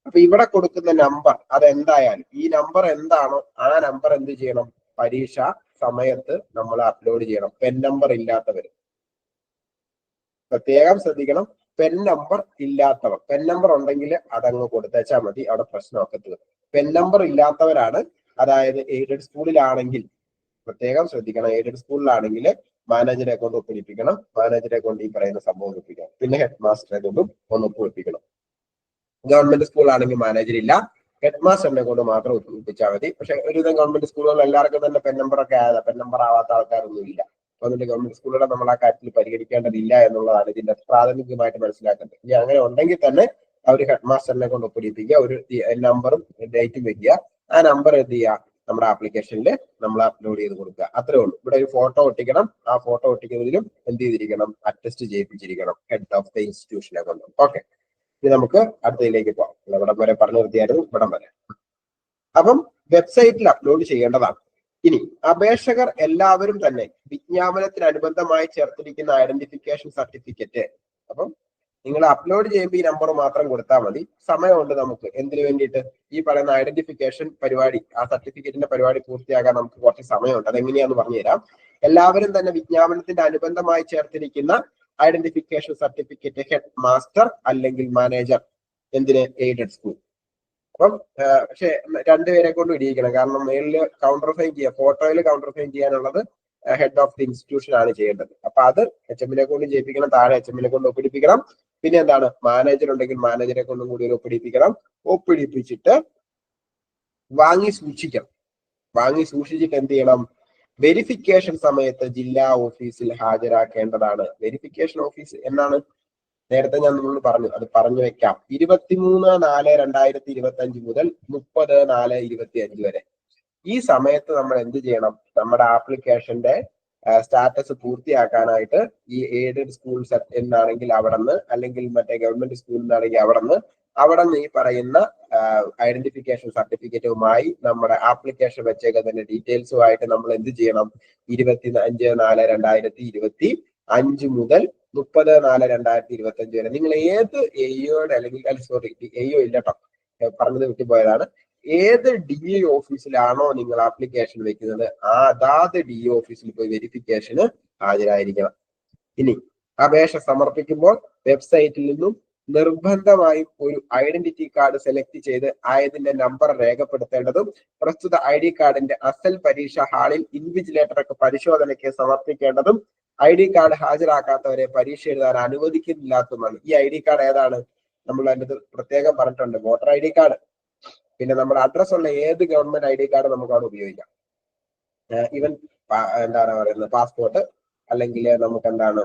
അപ്പൊ ഇവിടെ കൊടുക്കുന്ന നമ്പർ അതെന്തായാലും ഈ നമ്പർ എന്താണോ ആ നമ്പർ എന്ത് ചെയ്യണം? പരീക്ഷ സമയത്ത് നമ്മൾ അപ്ലോഡ് ചെയ്യണം. പെൻ നമ്പർ ഇല്ലാത്തവർ. പ്രത്യേകം ശ്രദ്ധിക്കണം. പെൻ നമ്പർ ഇല്ലാത്തവർ. പെൻ നമ്പർ ഉണ്ടെങ്കിൽ അതങ്ങ് കൊടുത്തേച്ചാൽ മതി. അവിടെ പ്രശ്നമൊക്കെ തീർന്നു പെൻ നമ്പർ ഇല്ലാത്തവരാണ്. അതായത് എയ്ഡഡ് സ്കൂളിലാണെങ്കിൽ പ്രത്യേകം ശ്രദ്ധിക്കണം. എയ്ഡഡ് സ്കൂളിലാണെങ്കിൽ മാനേജറെ കൊണ്ട് ഒപ്പിടിപ്പിക്കണം മാനേജറെ കൊണ്ട് ഈ പറയുന്ന സംഭവം ഒപ്പിക്കണം പിന്നെ ഹെഡ് മാസ്റ്ററെ കൊണ്ടും ഒന്ന് ഒപ്പിടിപ്പിക്കണം ഗവൺമെന്റ് സ്കൂളാണെങ്കിൽ മാനേജർ ഇല്ല. ഹെഡ് മാസ്റ്ററിനെ കൊണ്ട് മാത്രം ഒപ്പിച്ചാൽ മതി. പക്ഷെ ഒരുവിധം ഗവൺമെന്റ് സ്കൂളുകളിൽ എല്ലാവർക്കും തന്നെ പെൻ നമ്പർ ഒക്കെ ആയതാ. പെൻ നമ്പർ ആവാത്ത ആൾക്കാരൊന്നും ഇല്ല. അതുകൊണ്ട് ഗവൺമെന്റ് സ്കൂളുകളെ നമ്മൾ ആ കാര്യത്തിൽ പരിഗണിക്കേണ്ടതില്ല എന്നുള്ളതാണ് ഇതിന്റെ പ്രാഥമികമായിട്ട് മനസ്സിലാക്കേണ്ടത്. ഇനി അങ്ങനെ ഉണ്ടെങ്കിൽ തന്നെ അവർ ഹെഡ് മാസ്റ്ററിനെ കൊണ്ട് ഒപ്പിടിപ്പിക്കുക. ഒരു നമ്പറും ഡേറ്റും വെക്കുക. ആ നമ്പർ എന്ത് ചെയ്യുക? നമ്മുടെ ആപ്ലിക്കേഷനിൽ നമ്മൾ അപ്ലോഡ് ചെയ്ത് കൊടുക്കുക. അത്രേ ഉള്ളൂ. ഇവിടെ ഒരു ഫോട്ടോ ഒട്ടിക്കണം. ആ ഫോട്ടോ ഒട്ടിക്കുന്നതിലും എന്ത് ചെയ്തിരിക്കണം? അറ്റസ്റ്റ് ചെയ്യിപ്പിച്ചിരിക്കണം. ഹെഡ് ഓഫ് ദ ഇൻസ്റ്റിറ്റ്യൂഷനെ കൊണ്ട്. ഓക്കെ ഇനി നമുക്ക് അടുത്തതിലേക്ക് പോകാം. ഇവിടം വരെ പറഞ്ഞു നിർത്തിയായിരുന്നു ഇവിടം വരെ. അപ്പം വെബ്സൈറ്റിൽ അപ്ലോഡ് ചെയ്യേണ്ടതാണ്. ഇനി അപേക്ഷകർ എല്ലാവരും തന്നെ വിജ്ഞാപനത്തിനനുബന്ധമായി ചേർത്തിരിക്കുന്ന ഐഡന്റിഫിക്കേഷൻ സർട്ടിഫിക്കറ്റ് അപ്പം നിങ്ങൾ അപ്ലോഡ് ചെയ്യുമ്പോൾ ഈ നമ്പർ മാത്രം കൊടുത്താൽ മതി. സമയമുണ്ട് നമുക്ക്. എന്തിനു വേണ്ടിയിട്ട്? ഈ പറയുന്ന ഐഡന്റിഫിക്കേഷൻ പരിപാടി ആ സർട്ടിഫിക്കറ്റിന്റെ പരിപാടി പൂർത്തിയാകാൻ നമുക്ക് കുറച്ച് സമയമുണ്ട്. അതെങ്ങനെയാന്ന് പറഞ്ഞുതരാം. എല്ലാവരും തന്നെ വിജ്ഞാപനത്തിന്റെ അനുബന്ധമായി ചേർത്തിരിക്കുന്ന ഐഡന്റിഫിക്കേഷൻ സർട്ടിഫിക്കറ്റ് ഹെഡ് മാസ്റ്റർ അല്ലെങ്കിൽ മാനേജർ എന്തിന് എയ്ഡഡ് സ്കൂൾ അപ്പം പക്ഷെ രണ്ടുപേരെ കൊണ്ട് ഇടിയിക്കണം. കാരണം മേളിൽ കൗണ്ടർ സൈൻ ചെയ്യുക ഫോട്ടോയിൽ കൗണ്ടർ സൈൻ ചെയ്യാനുള്ളത് ഹെഡ് ഓഫ് ദി ഇൻസ്റ്റിറ്റ്യൂഷൻ ആണ് ചെയ്യേണ്ടത്. അപ്പൊ അത് എച്ച് എമ്മിനെ കൊണ്ട് ചെയ്യിപ്പിക്കണം താഴെ എച്ച് എമ്മിനെ കൊണ്ട് ഒപ്പിടിപ്പിക്കണം. പിന്നെ എന്താണ്? മാനേജർ ഉണ്ടെങ്കിൽ മാനേജറെ കൊണ്ടും കൂടി ഒരു ഒപ്പിടിപ്പിക്കണം. ഒപ്പിടിപ്പിച്ചിട്ട് വാങ്ങി സൂക്ഷിക്കണം. വാങ്ങി സൂക്ഷിച്ചിട്ട് എന്ത് ചെയ്യണം? വെരിഫിക്കേഷൻ സമയത്ത് ജില്ലാ ഓഫീസിൽ ഹാജരാക്കേണ്ടതാണ്. വെരിഫിക്കേഷൻ ഓഫീസ് എന്നാണ് നേരത്തെ ഞാൻ നിങ്ങളോട് പറഞ്ഞു. അത് പറഞ്ഞു വെക്കാം. ഇരുപത്തിമൂന്ന് നാല് രണ്ടായിരത്തി ഇരുപത്തി അഞ്ച് മുതൽ മുപ്പത് നാല് ഇരുപത്തി അഞ്ച് വരെ. ഈ സമയത്ത് നമ്മൾ എന്ത് ചെയ്യണം? നമ്മുടെ ആപ്ലിക്കേഷന്റെ സ്റ്റാറ്റസ് പൂർത്തിയാക്കാനായിട്ട് ഈ എയ്ഡഡ് സ്കൂൾ എന്നാണെങ്കിൽ അവിടെ നിന്ന് അല്ലെങ്കിൽ മറ്റേ ഗവൺമെന്റ് സ്കൂളിൽ നിന്നാണെങ്കിൽ അവിടെ നിന്ന് അവിടെ നിന്ന് ഈ പറയുന്ന ഐഡന്റിഫിക്കേഷൻ സർട്ടിഫിക്കറ്റുമായി നമ്മുടെ ആപ്ലിക്കേഷൻ വെച്ചേക്കുന്നതിന്റെ ഡീറ്റെയിൽസുമായിട്ട് നമ്മൾ എന്ത് ചെയ്യണം? ഇരുപത്തി അഞ്ച് നാല് രണ്ടായിരത്തി ഇരുപത്തി അഞ്ച് മുതൽ മുപ്പത് നാല് രണ്ടായിരത്തി ഇരുപത്തി അഞ്ച് വരെ. നിങ്ങൾ ഏത് എയോടെ അല്ലെങ്കിൽ സോറി എയോ ഇല്ല കേട്ടോ പറഞ്ഞത് വിട്ടുപോയതാണ്. ഏത് ഡി എ ഓഫീസിലാണോ നിങ്ങൾ ആപ്ലിക്കേഷൻ വെക്കുന്നത് ആ അതാത് ഡി എ ഓഫീസിൽ പോയി വെരിഫിക്കേഷന് ഹാജരായിരിക്കണം. ഇനി അപേക്ഷ സമർപ്പിക്കുമ്പോൾ വെബ്സൈറ്റിൽ നിന്നും നിർബന്ധമായും ഒരു ഐഡന്റിറ്റി കാർഡ് സെലക്ട് ചെയ്ത് ആയതിന്റെ നമ്പർ രേഖപ്പെടുത്തേണ്ടതും പ്രസ്തുത ഐ ഡി കാർഡിന്റെ അസൽ പരീക്ഷ ഹാളിൽ ഇൻവിജിലേറ്റർക്ക് പരിശോധനയ്ക്ക് സമർപ്പിക്കേണ്ടതും ഐ ഡി കാർഡ് ഹാജരാക്കാത്തവരെ പരീക്ഷ എഴുതാൻ അനുവദിക്കുന്നില്ലാത്തതുമാണ്. ഈ ഐ ഡി കാർഡ് ഏതാണ്? നമ്മൾ അതിന്റെ പ്രത്യേകം പറഞ്ഞിട്ടുണ്ട് വോട്ടർ ഐ ഡി കാർഡ്. പിന്നെ നമ്മുടെ അഡ്രസ് ഉള്ള ഏത് ഗവൺമെന്റ് ഐ ഡി കാർഡ് നമുക്ക് അവിടെ ഉപയോഗിക്കാം. ഈവൻ എന്താണ് പറയുന്നത് പാസ്പോർട്ട് അല്ലെങ്കിൽ നമുക്ക് എന്താണ്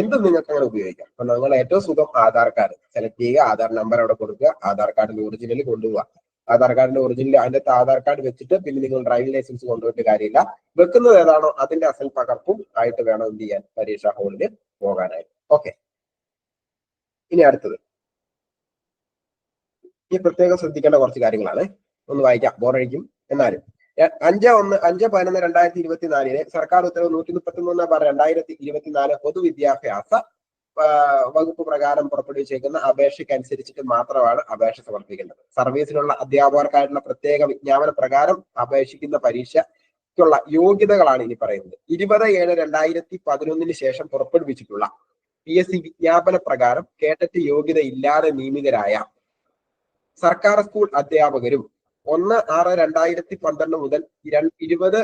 എന്തും നിങ്ങൾക്ക് അങ്ങനെ ഉപയോഗിക്കാം. അപ്പൊ നിങ്ങൾ ഏറ്റവും സുഖം ആധാർ കാർഡ്. സെലക്ട് ചെയ്യുക ആധാർ നമ്പർ അവിടെ കൊടുക്കുക ആധാർ കാർഡിന്റെ ഒറിജിനൽ കൊണ്ടുപോവുക. ആധാർ കാർഡിന്റെ ഒറിജിനൽ അതിന്റെ ആധാർ കാർഡ് വെച്ചിട്ട് പിന്നെ നിങ്ങൾ ഡ്രൈവിംഗ് ലൈസൻസ് കൊണ്ടുപോയിട്ട് കാര്യമില്ല. വെക്കുന്നത് ഏതാണോ അതിന്റെ അസൽ പകർപ്പും ആയിട്ട് വേണം എന്ത് ചെയ്യാൻ പരീക്ഷാ ഹാളിൽ പോകാനായിട്ട്. ഓക്കെ. ഇനി അടുത്തത്. ഈ പ്രത്യേകം ശ്രദ്ധിക്കേണ്ട കുറച്ച് കാര്യങ്ങളാണ്. ഒന്ന് വായിക്കാം. ബോറടിക്കും. എന്നാലും അഞ്ച് ഒന്ന് അഞ്ച് പതിനൊന്ന് രണ്ടായിരത്തി ഇരുപത്തിനാലിന് സർക്കാർ ഉത്തരവ് നൂറ്റി മുപ്പത്തി മൂന്ന് ബാർ രണ്ടായിരത്തി ഇരുപത്തിനാല് പൊതുവിദ്യാഭ്യാസ വകുപ്പ് പ്രകാരം പുറപ്പെടുവിച്ചേക്കുന്ന അപേക്ഷയ്ക്ക് അനുസരിച്ചിട്ട് മാത്രമാണ് അപേക്ഷ സമർപ്പിക്കേണ്ടത്. സർവീസിലുള്ള അധ്യാപകർക്കായിട്ടുള്ള പ്രത്യേക വിജ്ഞാപന പ്രകാരം അപേക്ഷിക്കുന്ന പരീക്ഷയ്ക്കുള്ള യോഗ്യതകളാണ് ഇനി പറയുന്നത്. ഇരുപത് ഏഴ് രണ്ടായിരത്തി പതിനൊന്നിന് ശേഷം പുറപ്പെടുവിച്ചിട്ടുള്ള പി എസ് സി വിജ്ഞാപന പ്രകാരം കേട്ടറ്റ് യോഗ്യത ഇല്ലാതെ നിയമിതരായ സർക്കാർ സ്കൂൾ അധ്യാപകരും ഒന്ന് ആറ് രണ്ടായിരത്തി പന്ത്രണ്ട് മുതൽ ഇരുപത്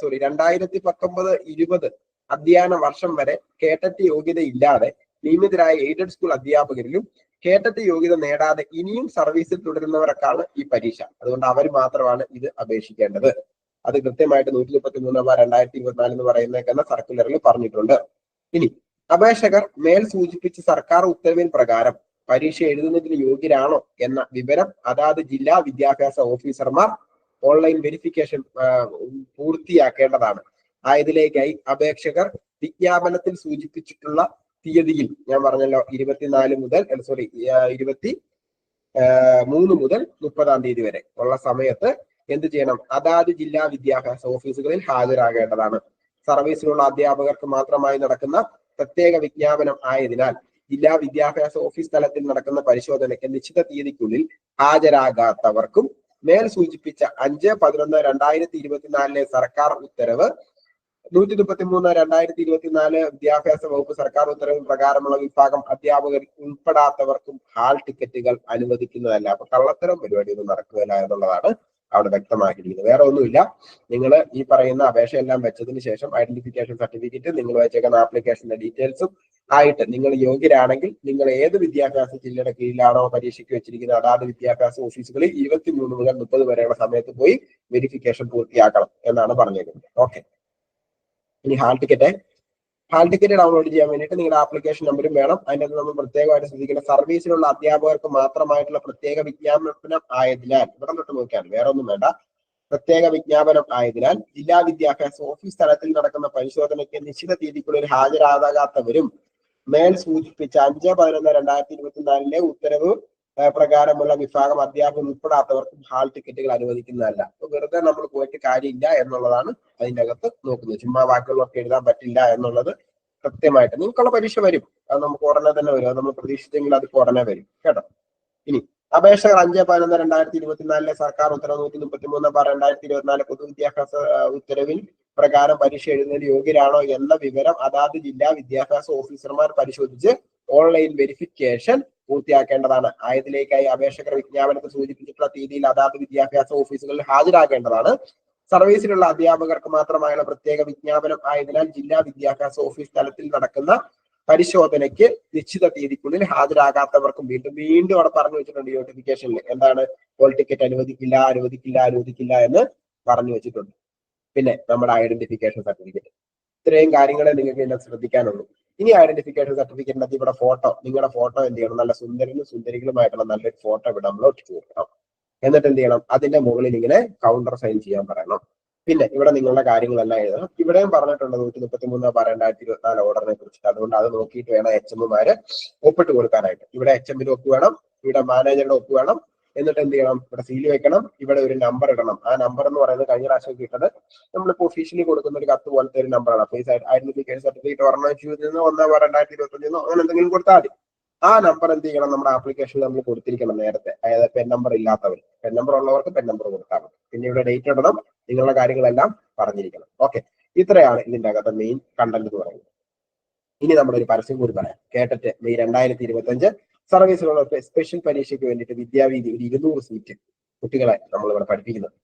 സോറി രണ്ടായിരത്തി പത്തൊമ്പത് ഇരുപത് അധ്യയന വർഷം വരെ കേട്ടറ്റ് യോഗ്യത ഇല്ലാതെ നിയമിതരായ എയ്ഡഡ് സ്കൂൾ അധ്യാപകരിലും കേട്ടറ്റ് യോഗ്യത നേടാതെ ഇനിയും സർവീസിൽ തുടരുന്നവർക്കാണ് ഈ പരീക്ഷ. അതുകൊണ്ട് അവർ മാത്രമാണ് ഇത് അപേക്ഷിക്കേണ്ടത്. അത് കൃത്യമായിട്ട് നൂറ്റി മുപ്പത്തി മൂന്ന് രണ്ടായിരത്തി ഇരുപത്തിനാല് എന്ന് പറയുന്ന സർക്കുലറിൽ പറഞ്ഞിട്ടുണ്ട്. ഇനി അപേക്ഷകർ മേൽ സൂചിപ്പിച്ച സർക്കാർ ഉത്തരവിൻ പ്രകാരം പരീക്ഷ എഴുതുന്നതിന് യോഗ്യരാണോ എന്ന വിവരം അതാത് ജില്ലാ വിദ്യാഭ്യാസ ഓഫീസർമാർ ഓൺലൈൻ വെരിഫിക്കേഷൻ പൂർത്തിയാക്കേണ്ടതാണ്. ആയതിലേക്കായി അപേക്ഷകർ വിജ്ഞാപനത്തിൽ സൂചിപ്പിച്ചിട്ടുള്ള തീയതിയിൽ ഞാൻ പറഞ്ഞല്ലോ ഇരുപത്തിനാല് മുതൽ സോറി ഇരുപത്തി മൂന്ന് മുതൽ മുപ്പതാം തീയതി വരെ ഉള്ള സമയത്ത് എന്ത് ചെയ്യണം? അതാത് ജില്ലാ വിദ്യാഭ്യാസ ഓഫീസുകളിൽ ഹാജരാകേണ്ടതാണ്. സർവീസിലുള്ള അധ്യാപകർക്ക് മാത്രമായി നടക്കുന്ന പ്രത്യേക വിജ്ഞാപനം ആയതിനാൽ ജില്ലാ വിദ്യാഭ്യാസ ഓഫീസ് തലത്തിൽ നടക്കുന്ന പരിശോധനയ്ക്ക് നിശ്ചിത തീയതിക്കുള്ളിൽ ഹാജരാകാത്തവർക്കും മേൽ സൂചിപ്പിച്ച അഞ്ച് പതിനൊന്ന് രണ്ടായിരത്തി ഇരുപത്തിനാലിലെ സർക്കാർ ഉത്തരവ് നൂറ്റി മുപ്പത്തി മൂന്ന് രണ്ടായിരത്തി ഇരുപത്തിനാല് വിദ്യാഭ്യാസ വകുപ്പ് സർക്കാർ ഉത്തരവ് പ്രകാരമുള്ള വിഭാഗം അധ്യാപകർ ഉൾപ്പെടാത്തവർക്കും ഹാൾ ടിക്കറ്റുകൾ അനുവദിക്കുന്നതല്ല. അപ്പൊ കള്ളത്തരം പരിപാടിയൊന്നും നടക്കുകയില്ല എന്നുള്ളതാണ് അവിടെ വ്യക്തമാക്കിയിരിക്കുന്നത് വേറെ ഒന്നുമില്ല. നിങ്ങൾ ഈ പറയുന്ന അപേക്ഷയെല്ലാം വെച്ചതിന് ശേഷം ഐഡന്റിഫിക്കേഷൻ സർട്ടിഫിക്കറ്റ് നിങ്ങൾ വെച്ചേക്കുന്ന ആപ്ലിക്കേഷന്റെ ഡീറ്റെയിൽസും ആയിട്ട് നിങ്ങൾ യോഗ്യരാണെങ്കിൽ നിങ്ങൾ ഏത് വിദ്യാഭ്യാസ ജില്ലയുടെ കീഴിലാണോ പരീക്ഷയ്ക്ക് വെച്ചിരിക്കുന്നത്? അതാത് വിദ്യാഭ്യാസ ഓഫീസുകളിൽ ഇരുപത്തി മൂന്ന് മുതൽ മുപ്പത് വരെയുള്ള സമയത്ത് പോയി വെരിഫിക്കേഷൻ പൂർത്തിയാക്കണം എന്നാണ് പറഞ്ഞേക്കുന്നത്. ഓക്കെ ഇനി hall ticket hall ticket download ചെയ്യാൻ വേണ്ടിയിട്ട് നിങ്ങളുടെ ആപ്ലിക്കേഷൻ നമ്പറും വേണം. അതിന്റെ നമ്മൾ പ്രത്യേകമായിട്ട് ശ്രദ്ധിക്കേണ്ട സർവീസിലുള്ള അധ്യാപകർക്ക് മാത്രമായിട്ടുള്ള പ്രത്യേക വിജ്ഞാപനം ആയതിനാൽ ഇവിടെ തൊട്ട് നോക്കിയാൽ വേറെ ഒന്നും വേണ്ട. പ്രത്യേക വിജ്ഞാപനം ആയതിനാൽ ജില്ലാ വിദ്യാഭ്യാസ ഓഫീസ് തലത്തിൽ നടക്കുന്ന പരിശോധനയ്ക്ക് നിശ്ചിത തീയതിക്കുള്ളിൽ ഹാജരാകാത്തവരും മേൽ സൂചിപ്പിച്ച അഞ്ച് പതിനൊന്ന് രണ്ടായിരത്തി ഇരുപത്തിനാലിലെ ഉത്തരവ് പ്രകാരമുള്ള വിഭാഗം അധ്യാപകർ ഉൾപ്പെടാത്തവർക്കും ഹാൾ ടിക്കറ്റുകൾ അനുവദിക്കുന്നതല്ല. വെറുതെ നമ്മൾ പോയിട്ട് കാര്യമില്ല എന്നുള്ളതാണ് അതിന്റെ അകത്ത് നോക്കുന്നത്. ചുമ്മാ വാക്കുകളൊക്കെ എഴുതാൻ പറ്റില്ല എന്നുള്ളത് കൃത്യമായിട്ട് നിങ്ങൾക്കുള്ള പരീക്ഷ വരും. അത് നമുക്ക് ഉടനെ തന്നെ വരും. അത് നമ്മൾ പ്രതീക്ഷിച്ചെങ്കിൽ അത് ഉടനെ വരും. കേട്ടോ? ഇനി അപേക്ഷകർ അഞ്ച് പതിനൊന്ന് രണ്ടായിരത്തി ഇരുപത്തിനാലിലെ സർക്കാർ ഉത്തരവ് നൂറ്റി മുപ്പത്തി മൂന്ന് ബാർ രണ്ടായിരത്തി ഇരുപത്തിനാല് പൊതുവിദ്യാഭ്യാസ ഉത്തരവിൽ പ്രകാരം പരീക്ഷ എഴുതുന്നതിന് യോഗ്യരാണോ എന്ന വിവരം അതാത് ജില്ലാ വിദ്യാഭ്യാസ ഓഫീസർമാർ പരിശോധിച്ച് ഓൺലൈൻ വെരിഫിക്കേഷൻ പൂർത്തിയാക്കേണ്ടതാണ്. ആയതിലേക്കായി അപേക്ഷകർ വിജ്ഞാപനത്തിൽ സൂചിപ്പിച്ചിട്ടുള്ള തീയതിയിൽ അതാത് വിദ്യാഭ്യാസ ഓഫീസുകളിൽ ഹാജരാകേണ്ടതാണ്. സർവീസിലുള്ള അധ്യാപകർക്ക് മാത്രമായുള്ള പ്രത്യേക വിജ്ഞാപനം ആയതിനാൽ ജില്ലാ വിദ്യാഭ്യാസ ഓഫീസ് തലത്തിൽ നടക്കുന്ന പരിശോധനയ്ക്ക് നിശ്ചിത തീയതിക്കുള്ളിൽ ഹാജരാകാത്തവർക്കും വീണ്ടും വീണ്ടും അവിടെ പറഞ്ഞു വെച്ചിട്ടുണ്ട് നോട്ടിഫിക്കേഷനിൽ എന്താണ്? ഹോൾ ടിക്കറ്റ് അനുവദിക്കില്ല അനുവദിക്കില്ല അനുവദിക്കില്ല എന്ന് പറഞ്ഞു വെച്ചിട്ടുണ്ട്. പിന്നെ നമ്മുടെ ഐഡന്റിഫിക്കേഷൻ സർട്ടിഫിക്കറ്റ് ഇത്രയും കാര്യങ്ങളെ നിങ്ങൾക്ക് ഇതിനെ ശ്രദ്ധിക്കാനുള്ളൂ. ഇനി ഐഡന്റിഫിക്കേഷൻ സർട്ടിഫിക്കറ്റിനകത്ത് ഇവിടെ ഫോട്ടോ നിങ്ങളുടെ ഫോട്ടോ എന്ത് ചെയ്യണം? നല്ല സുന്ദരനും സുന്ദരികളുമായിട്ടുള്ള നല്ലൊരു ഫോട്ടോ ഇവിടെ നമ്മൾ ഒട്ടിച്ചു കൊടുക്കണം. എന്നിട്ട് എന്ത് ചെയ്യണം? അതിന്റെ മുകളിൽ ഇങ്ങനെ കൗണ്ടർ സൈൻ ചെയ്യാൻ പറയണം. പിന്നെ ഇവിടെ നിങ്ങളുടെ കാര്യങ്ങളെല്ലാം എഴുതണം. ഇവിടെയും പറഞ്ഞിട്ടുണ്ട് നൂറ്റി മുപ്പത്തി മൂന്ന് ബാർ രണ്ടായിരത്തി ഇരുപത്തിനാല് ഓർഡറിനെ കുറിച്ചിട്ട്. അതുകൊണ്ട് അത് നോക്കിയിട്ട് വേണം എച്ച് എമ്മുമാര് ഒപ്പിട്ട് കൊടുക്കാനായിട്ട്. ഇവിടെ എച്ച് എമ്മിന് ഒപ്പ് വേണം. ഇവിടെ മാനേജറുടെ ഒപ്പ് വേണം. എന്നിട്ട് എന്ത് ചെയ്യണം? ഇവിടെ സീൽ വെക്കണം. ഇവിടെ ഒരു നമ്പർ ഇടണം. ആ നമ്പർ എന്ന് പറയുന്നത് കഴിഞ്ഞ പ്രാവശ്യം കിട്ടത് നമ്മളിപ്പോ ഒഫീഷ്യലി കൊടുക്കുന്ന ഒരു കത്ത് പോലത്തെ ഒരു നമ്പറാണ് അപ്പൊ ഈ ഐഡന്റിഫിക്കേഷൻ സർട്ടിഫിക്കറ്റ് ഒരെണ്ണം നിന്ന് ഒന്നാം രണ്ടായിരത്തി നിന്നോ അങ്ങനെ എന്തെങ്കിലും കൊടുത്താൽ മതി. ആ നമ്പർ എന്ത് ചെയ്യണം? നമ്മുടെ ആപ്ലിക്കേഷനിൽ നമ്മൾ കൊടുത്തിരിക്കണം നേരത്തെ. അതായത് പെൻ നമ്പർ ഇല്ലാത്തവർ. പെൻ നമ്പർ ഉള്ളവർക്ക് പെൻ നമ്പർ കൊടുത്താൽ മതി. പിന്നെ ഇവിടെ ഡേറ്റ് ഇടണം. നിങ്ങളുടെ കാര്യങ്ങളെല്ലാം പറഞ്ഞിരിക്കണം. ഓക്കെ ഇത്രയാണ് ഇതിന്റെ അകത്തെ മെയിൻ കണ്ടന്റ് എന്ന് പറയുന്നത്. ഇനി നമ്മുടെ ഒരു പരസ്യം കൂടി പറയാം. കേട്ടിട്ട് മെയ് രണ്ടായിരത്തി ഇരുപത്തി അഞ്ച് സർവീസിലുള്ള സ്പെഷ്യൽ പരീക്ഷയ്ക്ക് വേണ്ടിയിട്ട് വിദ്യാവീതി ഒരു ഇരുന്നൂറ് സീറ്റ് കുട്ടികളെ നമ്മൾ ഇവിടെ പഠിപ്പിക്കുന്നത്.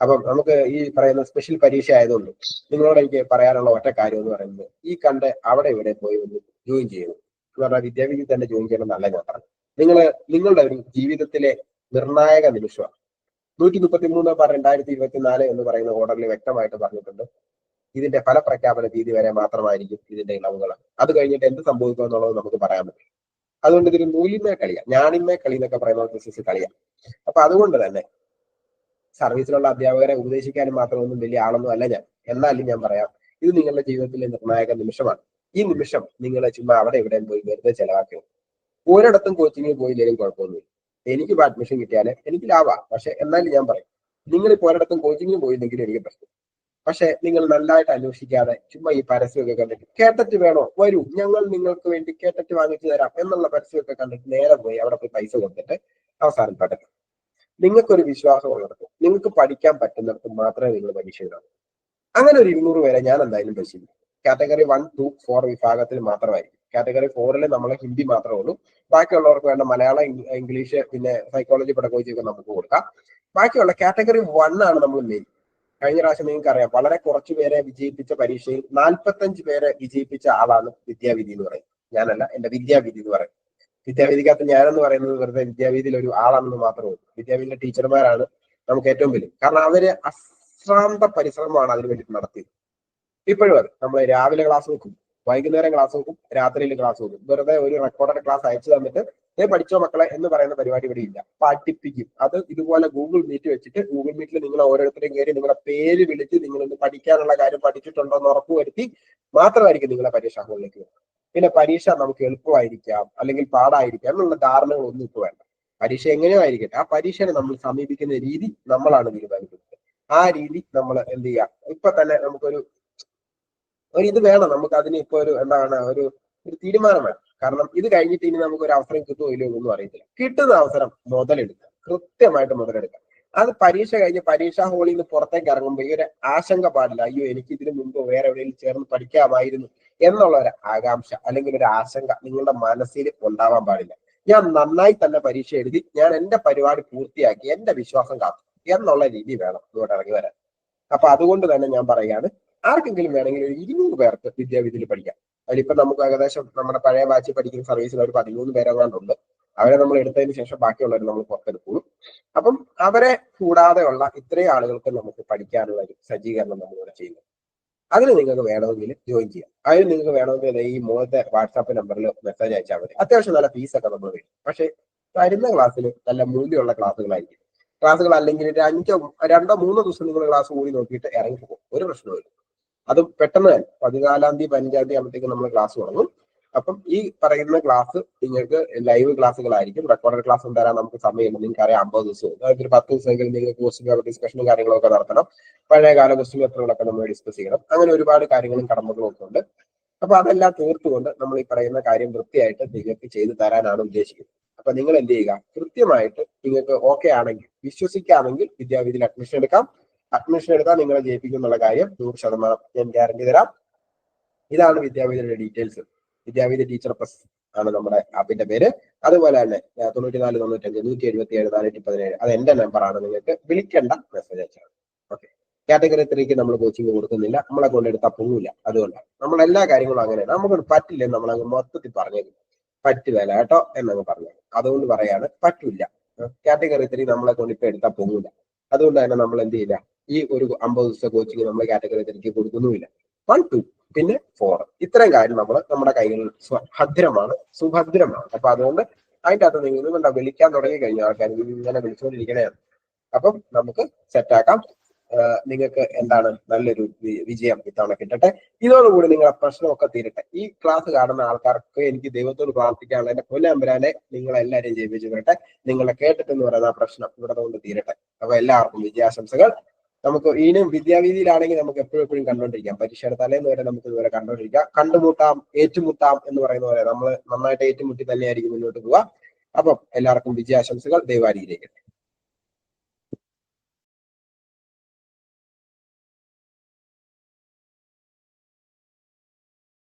അപ്പം നമുക്ക് ഈ പറയുന്ന സ്പെഷ്യൽ പരീക്ഷ ആയതുകൊണ്ട് നിങ്ങളോട് എനിക്ക് പറയാനുള്ള ഒറ്റ കാര്യം എന്ന് പറയുന്നത് ഈ കണ്ട് അവിടെ ഇവിടെ പോയി ഒന്ന് ജോയിൻ ചെയ്യുന്നു എന്ന് പറഞ്ഞാൽ വിദ്യാഭ്യാസത്തിൽ തന്നെ ജോയിൻ ചെയ്യണം എന്നല്ല ഞാൻ പറഞ്ഞു നിങ്ങൾ നിങ്ങളുടെ ഒരു ജീവിതത്തിലെ നിർണായക നിമിഷമാണ്. നൂറ്റി മുപ്പത്തി മൂന്ന് ബാർ രണ്ടായിരത്തി ഇരുപത്തി നാല് എന്ന് പറയുന്ന ഓർഡറിൽ വ്യക്തമായിട്ട് പറഞ്ഞിട്ടുണ്ട്. ഇതിന്റെ ഫലപ്രഖ്യാപന തീയതി വരെ മാത്രമായിരിക്കും ഇതിന്റെ ഇളവുകൾ അത് കഴിഞ്ഞിട്ട് എന്ത് സംഭവിക്കും എന്നുള്ളത് നമുക്ക് പറയാൻ പറ്റും. അതുകൊണ്ട് ഇതൊരു നൂലിന്മേ കളിയാ. ഞാനിന്മേ കളി എന്നൊക്കെ പറയുന്ന ബിസിനസ് കളിയാ. അപ്പൊ അതുകൊണ്ട് തന്നെ സർവീസിലുള്ള അധ്യാപകരെ ഉപദേശിക്കാനും മാത്രമൊന്നും വലിയ ആളൊന്നും അല്ല ഞാൻ. എന്നാലും ഞാൻ പറയാം ഇത് നിങ്ങളുടെ ജീവിതത്തിലെ നിർണായക നിമിഷമാണ്. ഈ നിമിഷം നിങ്ങൾ ചുമ്മാ അവിടെ എവിടെയും പോയി വെറുതെ ചെലവാക്കണം ഒരിടത്തും കോച്ചിങ്ങിൽ പോയില്ലെങ്കിലും കുഴപ്പമൊന്നുമില്ല. എനിക്ക് അഡ്മിഷൻ കിട്ടിയാൽ എനിക്ക് ലാഭമാണ് പക്ഷെ എന്നാലും ഞാൻ പറയും നിങ്ങൾ ഇപ്പോൾ ഒരിടത്തും കോച്ചിങ്ങിന് പോയില്ലെങ്കിലും എനിക്ക് പ്രശ്നം പക്ഷെ നിങ്ങൾ നല്ലതായിട്ട് അന്വേഷിക്കാതെ ചുമ്മാ ഈ പരസ്യമൊക്കെ കണ്ടിട്ട് കേട്ടറ്റ് വേണോ? വരൂ. ഞങ്ങൾ നിങ്ങൾക്ക് വേണ്ടി കേട്ടറ്റ് വാങ്ങിച്ചു തരാം എന്നുള്ള പരസ്യമൊക്കെ കണ്ടിട്ട് നേരെ പോയി അവിടെ പോയി പൈസ കൊടുത്തിട്ട് അവസാനം പഠനം നിങ്ങൾക്കൊരു വിശ്വാസം ഉള്ളിടത്ത് നിങ്ങൾക്ക് പഠിക്കാൻ പറ്റുന്നിടത്ത് മാത്രമേ നിങ്ങൾ പരീക്ഷ എഴുതാവൂ അങ്ങനെ ഒരു ഇരുന്നൂറ് പേരെ ഞാൻ എന്തായാലും പരിശീലിക്കും. കാറ്റഗറി വൺ ടു ഫോർ വിഭാഗത്തിൽ മാത്രമായിരിക്കും. കാറ്റഗറി ഫോറിൽ നമ്മൾ ഹിന്ദി മാത്രമേ ഉള്ളൂ. ബാക്കിയുള്ളവർക്ക് വേണ്ട മലയാളം ഇംഗ്ലീഷ് പിന്നെ സൈക്കോളജി പെഡഗോജി ഒക്കെ നമുക്ക് കൊടുക്കാം. ബാക്കിയുള്ള കാറ്റഗറി വൺ ആണ് നമ്മൾ മെയിൻ കഴിഞ്ഞ പ്രാവശ്യം നിങ്ങൾക്ക് അറിയാം വളരെ കുറച്ചു പേരെ വിജയിപ്പിച്ച പരീക്ഷയിൽ നാൽപ്പത്തഞ്ച് പേരെ വിജയിപ്പിച്ച ആളാണ് വിദ്യാവിധി എന്ന് പറയുന്നത്. ഞാനല്ല എന്റെ വിദ്യാവിധി എന്ന് പറയുന്നത്. വിദ്യാവിധിക്കകത്ത് ഞാനെന്ന് പറയുന്നത് വെറുതെ വിദ്യാവിധിയിൽ ഒരു ആളാണെന്ന് മാത്രമേ ഉള്ളൂ. വിദ്യാവിധിയിലെ ടീച്ചർമാരാണ് നമുക്ക് ഏറ്റവും വലുത് കാരണം അവർ അശ്രാന്ത പരിശ്രമമാണ് അതിനു വേണ്ടിയിട്ട് നടത്തിയത്. ഇപ്പോഴും അത്. നമ്മൾ രാവിലെ ക്ലാസ് വെക്കും വൈകുന്നേരം ക്ലാസ് വെക്കും രാത്രിയിൽ ക്ലാസ് വെക്കും. വെറുതെ ഒരു റെക്കോർഡഡ് ക്ലാസ് അയച്ചു തന്നിട്ട് ഏ പഠിച്ചോ മക്കളെ എന്ന് പറയുന്ന പരിപാടി ഇവിടെ ഇല്ല. പഠിപ്പിക്കും അത് ഇതുപോലെ ഗൂഗിൾ മീറ്റ് വെച്ചിട്ട് ഗൂഗിൾ മീറ്റിൽ നിങ്ങൾ ഓരോരുത്തരെയും കയറി നിങ്ങളുടെ പേര് വിളിച്ച് നിങ്ങൾ ഇന്ന് പഠിക്കാനുള്ള കാര്യം പഠിച്ചിട്ടുണ്ടോ എന്ന് ഉറപ്പുവരുത്തി മാത്രമായിരിക്കും നിങ്ങളെ പരീക്ഷാ ഹോളിലേക്ക് വരുന്നത് പിന്നെ പരീക്ഷ നമുക്ക് എളുപ്പമായിരിക്കാം അല്ലെങ്കിൽ പാടായിരിക്കാം എന്നുള്ള ധാരണകളൊന്നും ഇപ്പൊ വേണ്ട. പരീക്ഷ എങ്ങനെയോ ആയിരിക്കട്ടെ. ആ പരീക്ഷയെ നമ്മൾ സമീപിക്കുന്ന രീതി നമ്മളാണ് തീരുമാനിക്കുന്നത്. ആ രീതി നമ്മൾ എന്ത് ചെയ്യാം? ഇപ്പൊ തന്നെ നമുക്കൊരു ഒരു ഇത് വേണം. നമുക്ക് അതിന് ഇപ്പൊ ഒരു എന്താണ് ഒരു ഒരു തീരുമാനം വേണം. കാരണം ഇത് കഴിഞ്ഞിട്ട് ഇനി നമുക്ക് ഒരു അവസരം കിട്ടുമോ ഇല്ലയോ എന്നൊന്നും അറിയത്തില്ല. കിട്ടുന്ന അവസരം മുതലെടുക്കുക. കൃത്യമായിട്ട് മുതലെടുക്കുക. അത് പരീക്ഷ കഴിഞ്ഞ് പരീക്ഷാ ഹോളിൽ നിന്ന് പുറത്തേക്ക് ഇറങ്ങുമ്പോൾ ഈ ഒരു ആശങ്ക പാടില്ല. അയ്യോ എനിക്ക് ഇതിനു മുമ്പ് വേറെ എവിടെയെങ്കിലും ചേർന്ന് പഠിക്കാമായിരുന്നു എന്നുള്ള ഒരു ആകാംക്ഷ അല്ലെങ്കിൽ ഒരു ആശങ്ക നിങ്ങളുടെ മനസ്സിൽ ഉണ്ടാവാൻ പാടില്ല. ഞാൻ നന്നായി തന്നെ പരീക്ഷ എഴുതി ഞാൻ എന്റെ പരിപാടി പൂർത്തിയാക്കി എന്റെ വിശ്വാസം കാത്തു എന്നുള്ള രീതി വേണം ഇങ്ങോട്ട് ഇറങ്ങി വരാൻ. അപ്പൊ അതുകൊണ്ട് തന്നെ ഞാൻ പറയാണ് ആർക്കെങ്കിലും വേണമെങ്കിൽ ഒരു ഇരുന്നൂറ് പേർക്ക് വിദ്യാവിധിയിൽ പഠിക്കാം. അതിലിപ്പോ നമുക്ക് ഏകദേശം നമ്മുടെ പഴയ ബാച്ചിൽ പഠിക്കുന്ന സർവീസിൽ ഒരു പതിമൂന്ന് പേരെങ്ങാണ്ടുണ്ട് അവരെ നമ്മൾ എടുത്തതിന് ശേഷം ബാക്കിയുള്ളവർ നമ്മൾ പുറത്തെടുക്കുള്ളൂ അപ്പം അവരെ കൂടാതെയുള്ള ഇത്രയും ആളുകൾക്ക് നമുക്ക് പഠിക്കാനുള്ള ഒരു സജ്ജീകരണം നമ്മളിവിടെ ചെയ്യുന്നു. അതിന് നിങ്ങൾക്ക് വേണമെങ്കിൽ ജോയിൻ ചെയ്യാം. അതിന് നിങ്ങൾക്ക് വേണമെങ്കിൽ ഈ മൂന്നത്തെ വാട്സാപ്പ് നമ്പറിൽ മെസ്സേജ് അയച്ചാൽ മതി. അത്യാവശ്യം നല്ല ഫീസൊക്കെ നമ്മൾ വരും പക്ഷേ വരുന്ന ക്ലാസ്സിൽ നല്ല മൂല്യമുള്ള ക്ലാസ്സുകളായിരിക്കും ക്ലാസ്സുകൾ അല്ലെങ്കിൽ ഒരു അഞ്ചോ രണ്ടോ മൂന്നോ ദിവസം നിങ്ങൾ ക്ലാസ് കൂടി നോക്കിയിട്ട് ഇറങ്ങി പോകും ഒരു പ്രശ്നവും അത് പെട്ടെന്ന് തന്നെ. പതിനാലാം തീയതി പതിനഞ്ചാം തീയതി ആകുമ്പോഴത്തേക്കും നമ്മൾ ക്ലാസ് തുടങ്ങും. അപ്പം ഈ പറയുന്ന ക്ലാസ് നിങ്ങൾക്ക് ലൈവ് ക്ലാസ്സുകളായിരിക്കും. റെക്കോർഡഡ് ക്ലാസ് തരാൻ നമുക്ക് സമയമില്ല. നിങ്ങൾക്ക് അറിയാം അമ്പത് ദിവസവും അതായത് ഒരു പത്ത് ദിവസമെങ്കിലും ക്വസ്റ്റ്യൻ പേപ്പർ ഡിസ്കഷനും കാര്യങ്ങളൊക്കെ നടത്തണം. പഴയകാല ക്വസ്റ്റ്യൻ പേപ്പറുകളൊക്കെ നമ്മൾ ഡിസ്കസ് ചെയ്യണം. അങ്ങനെ ഒരുപാട് കാര്യങ്ങളും കടമകളും ഒക്കെ ഉണ്ട്. അപ്പൊ അതെല്ലാം തീർത്തുകൊണ്ട് നമ്മൾ ഈ പറയുന്ന കാര്യം വൃത്തിയായിട്ട് നിങ്ങൾക്ക് ചെയ്തു തരാനാണ് ഉദ്ദേശിക്കുന്നത്. അപ്പൊ നിങ്ങൾ എന്ത് ചെയ്യുക? കൃത്യമായിട്ട് നിങ്ങൾക്ക് ഓക്കെ ആണെങ്കിൽ വിശ്വസിക്കാമെങ്കിൽ വിദ്യാവിധിയിൽ അഡ്മിഷൻ എടുക്കാം. അഡ്മിഷൻ എടുത്താൽ നിങ്ങളെ ജയിപ്പിക്കും എന്നുള്ള കാര്യം നൂറ് ശതമാനം ഞാൻ ഗ്യാരണ്ടി തരാം. ഇതാണ് വിദ്യാവിധിയുടെ ഡീറ്റെയിൽസ് വിദ്യാവിധി ടീച്ചർ പ്ലസ് ആണ് നമ്മുടെ ആപ്പിന്റെ പേര്. അതുപോലെ തന്നെ തൊണ്ണൂറ്റി നാല് തൊണ്ണൂറ്റഞ്ച് നൂറ്റി എഴുപത്തി ഏഴ് നാനൂറ്റി പതിനേഴ് അത് എന്റെ നമ്പറാണ് നിങ്ങൾക്ക് വിളിക്കേണ്ട മെസ്സേജ് അയച്ചാൽ ഓക്കെ കാറ്റഗറി ത്രീക്ക് നമ്മൾ കോച്ചിങ് കൊടുക്കുന്നില്ല. നമ്മളെ കൊണ്ടെടുത്താൽ പൊങ്ങില്ല അതുകൊണ്ടാണ്. നമ്മൾ എല്ലാ കാര്യങ്ങളും അങ്ങനെയാണ്. നമുക്ക് പറ്റില്ല നമ്മൾ അങ്ങ് മൊത്തത്തിൽ പറഞ്ഞേക്കും. പറ്റില്ല കേട്ടോ എന്നങ്ങ് പറഞ്ഞു അതുകൊണ്ട് പറയാണ് പറ്റില്ല. കാറ്റഗറി ത്രീ നമ്മളെ കൊണ്ട് ഇപ്പൊ എടുത്താൽ പൊങ്ങില്ല അതുകൊണ്ട് തന്നെ നമ്മൾ എന്ത് ചെയ്യില്ല? ഈ ഒരു അമ്പത് ദിവസത്തെ കോച്ചിങ് നമ്മൾ കാറ്റഗറി തിരിച്ച് കൊടുക്കുന്നുമില്ല. വൺ ടു പിന്നെ ഫോർ ഇത്രയും കാര്യം നമ്മൾ നമ്മുടെ കൈകളിൽ ഭദ്രമാണ് സുഭദ്രമാണ്. അപ്പൊ അതുകൊണ്ട് അതിന്റെ അകത്ത് നിങ്ങൾ എന്താ വിളിക്കാൻ തുടങ്ങി കഴിഞ്ഞ ആൾക്കാർ ഇങ്ങനെ വിളിച്ചുകൊണ്ടിരിക്കണേ അപ്പം നമുക്ക് സെറ്റാക്കാം നിങ്ങൾക്ക് എന്താണ് നല്ലൊരു വിജയം ഇത്തവണ കിട്ടട്ടെ. ഇതോടുകൂടി നിങ്ങളെ പ്രശ്നമൊക്കെ തീരട്ടെ. ഈ ക്ലാസ് കാണുന്ന ആൾക്കാർക്ക് എനിക്ക് ദൈവത്തോട് പ്രാർത്ഥിക്കാനുള്ള എന്റെ പൊന്നമ്പരാനെ നിങ്ങൾ എല്ലാവരെയും ജയിപ്പിച്ചു വരട്ടെ നിങ്ങളെ കേട്ടിട്ടെന്ന് പറയുന്ന ആ പ്രശ്നം ഇവിടെ കൊണ്ട് തീരട്ടെ. അപ്പൊ എല്ലാവർക്കും വിജയാശംസകൾ. നമുക്ക് ഇനിയും വിദ്യാവീതിയിലാണെങ്കിൽ നമുക്ക് എപ്പോഴും എപ്പോഴും കണ്ടോണ്ടിരിക്കാം പരീക്ഷയുടെ തലേന്ന് വരെ നമുക്ക് ഇതുവരെ കണ്ടോണ്ടിരിക്കാം കണ്ടുമുട്ടാം ഏറ്റുമുട്ടാം എന്ന് പറയുന്ന പോലെ നമ്മൾ നന്നായിട്ട് ഏറ്റുമുട്ടി തന്നെയായിരിക്കും മുന്നോട്ട് പോവുക. അപ്പം എല്ലാവർക്കും വിജയാശംസകൾ. ദൈവാരിയിലേക്ക്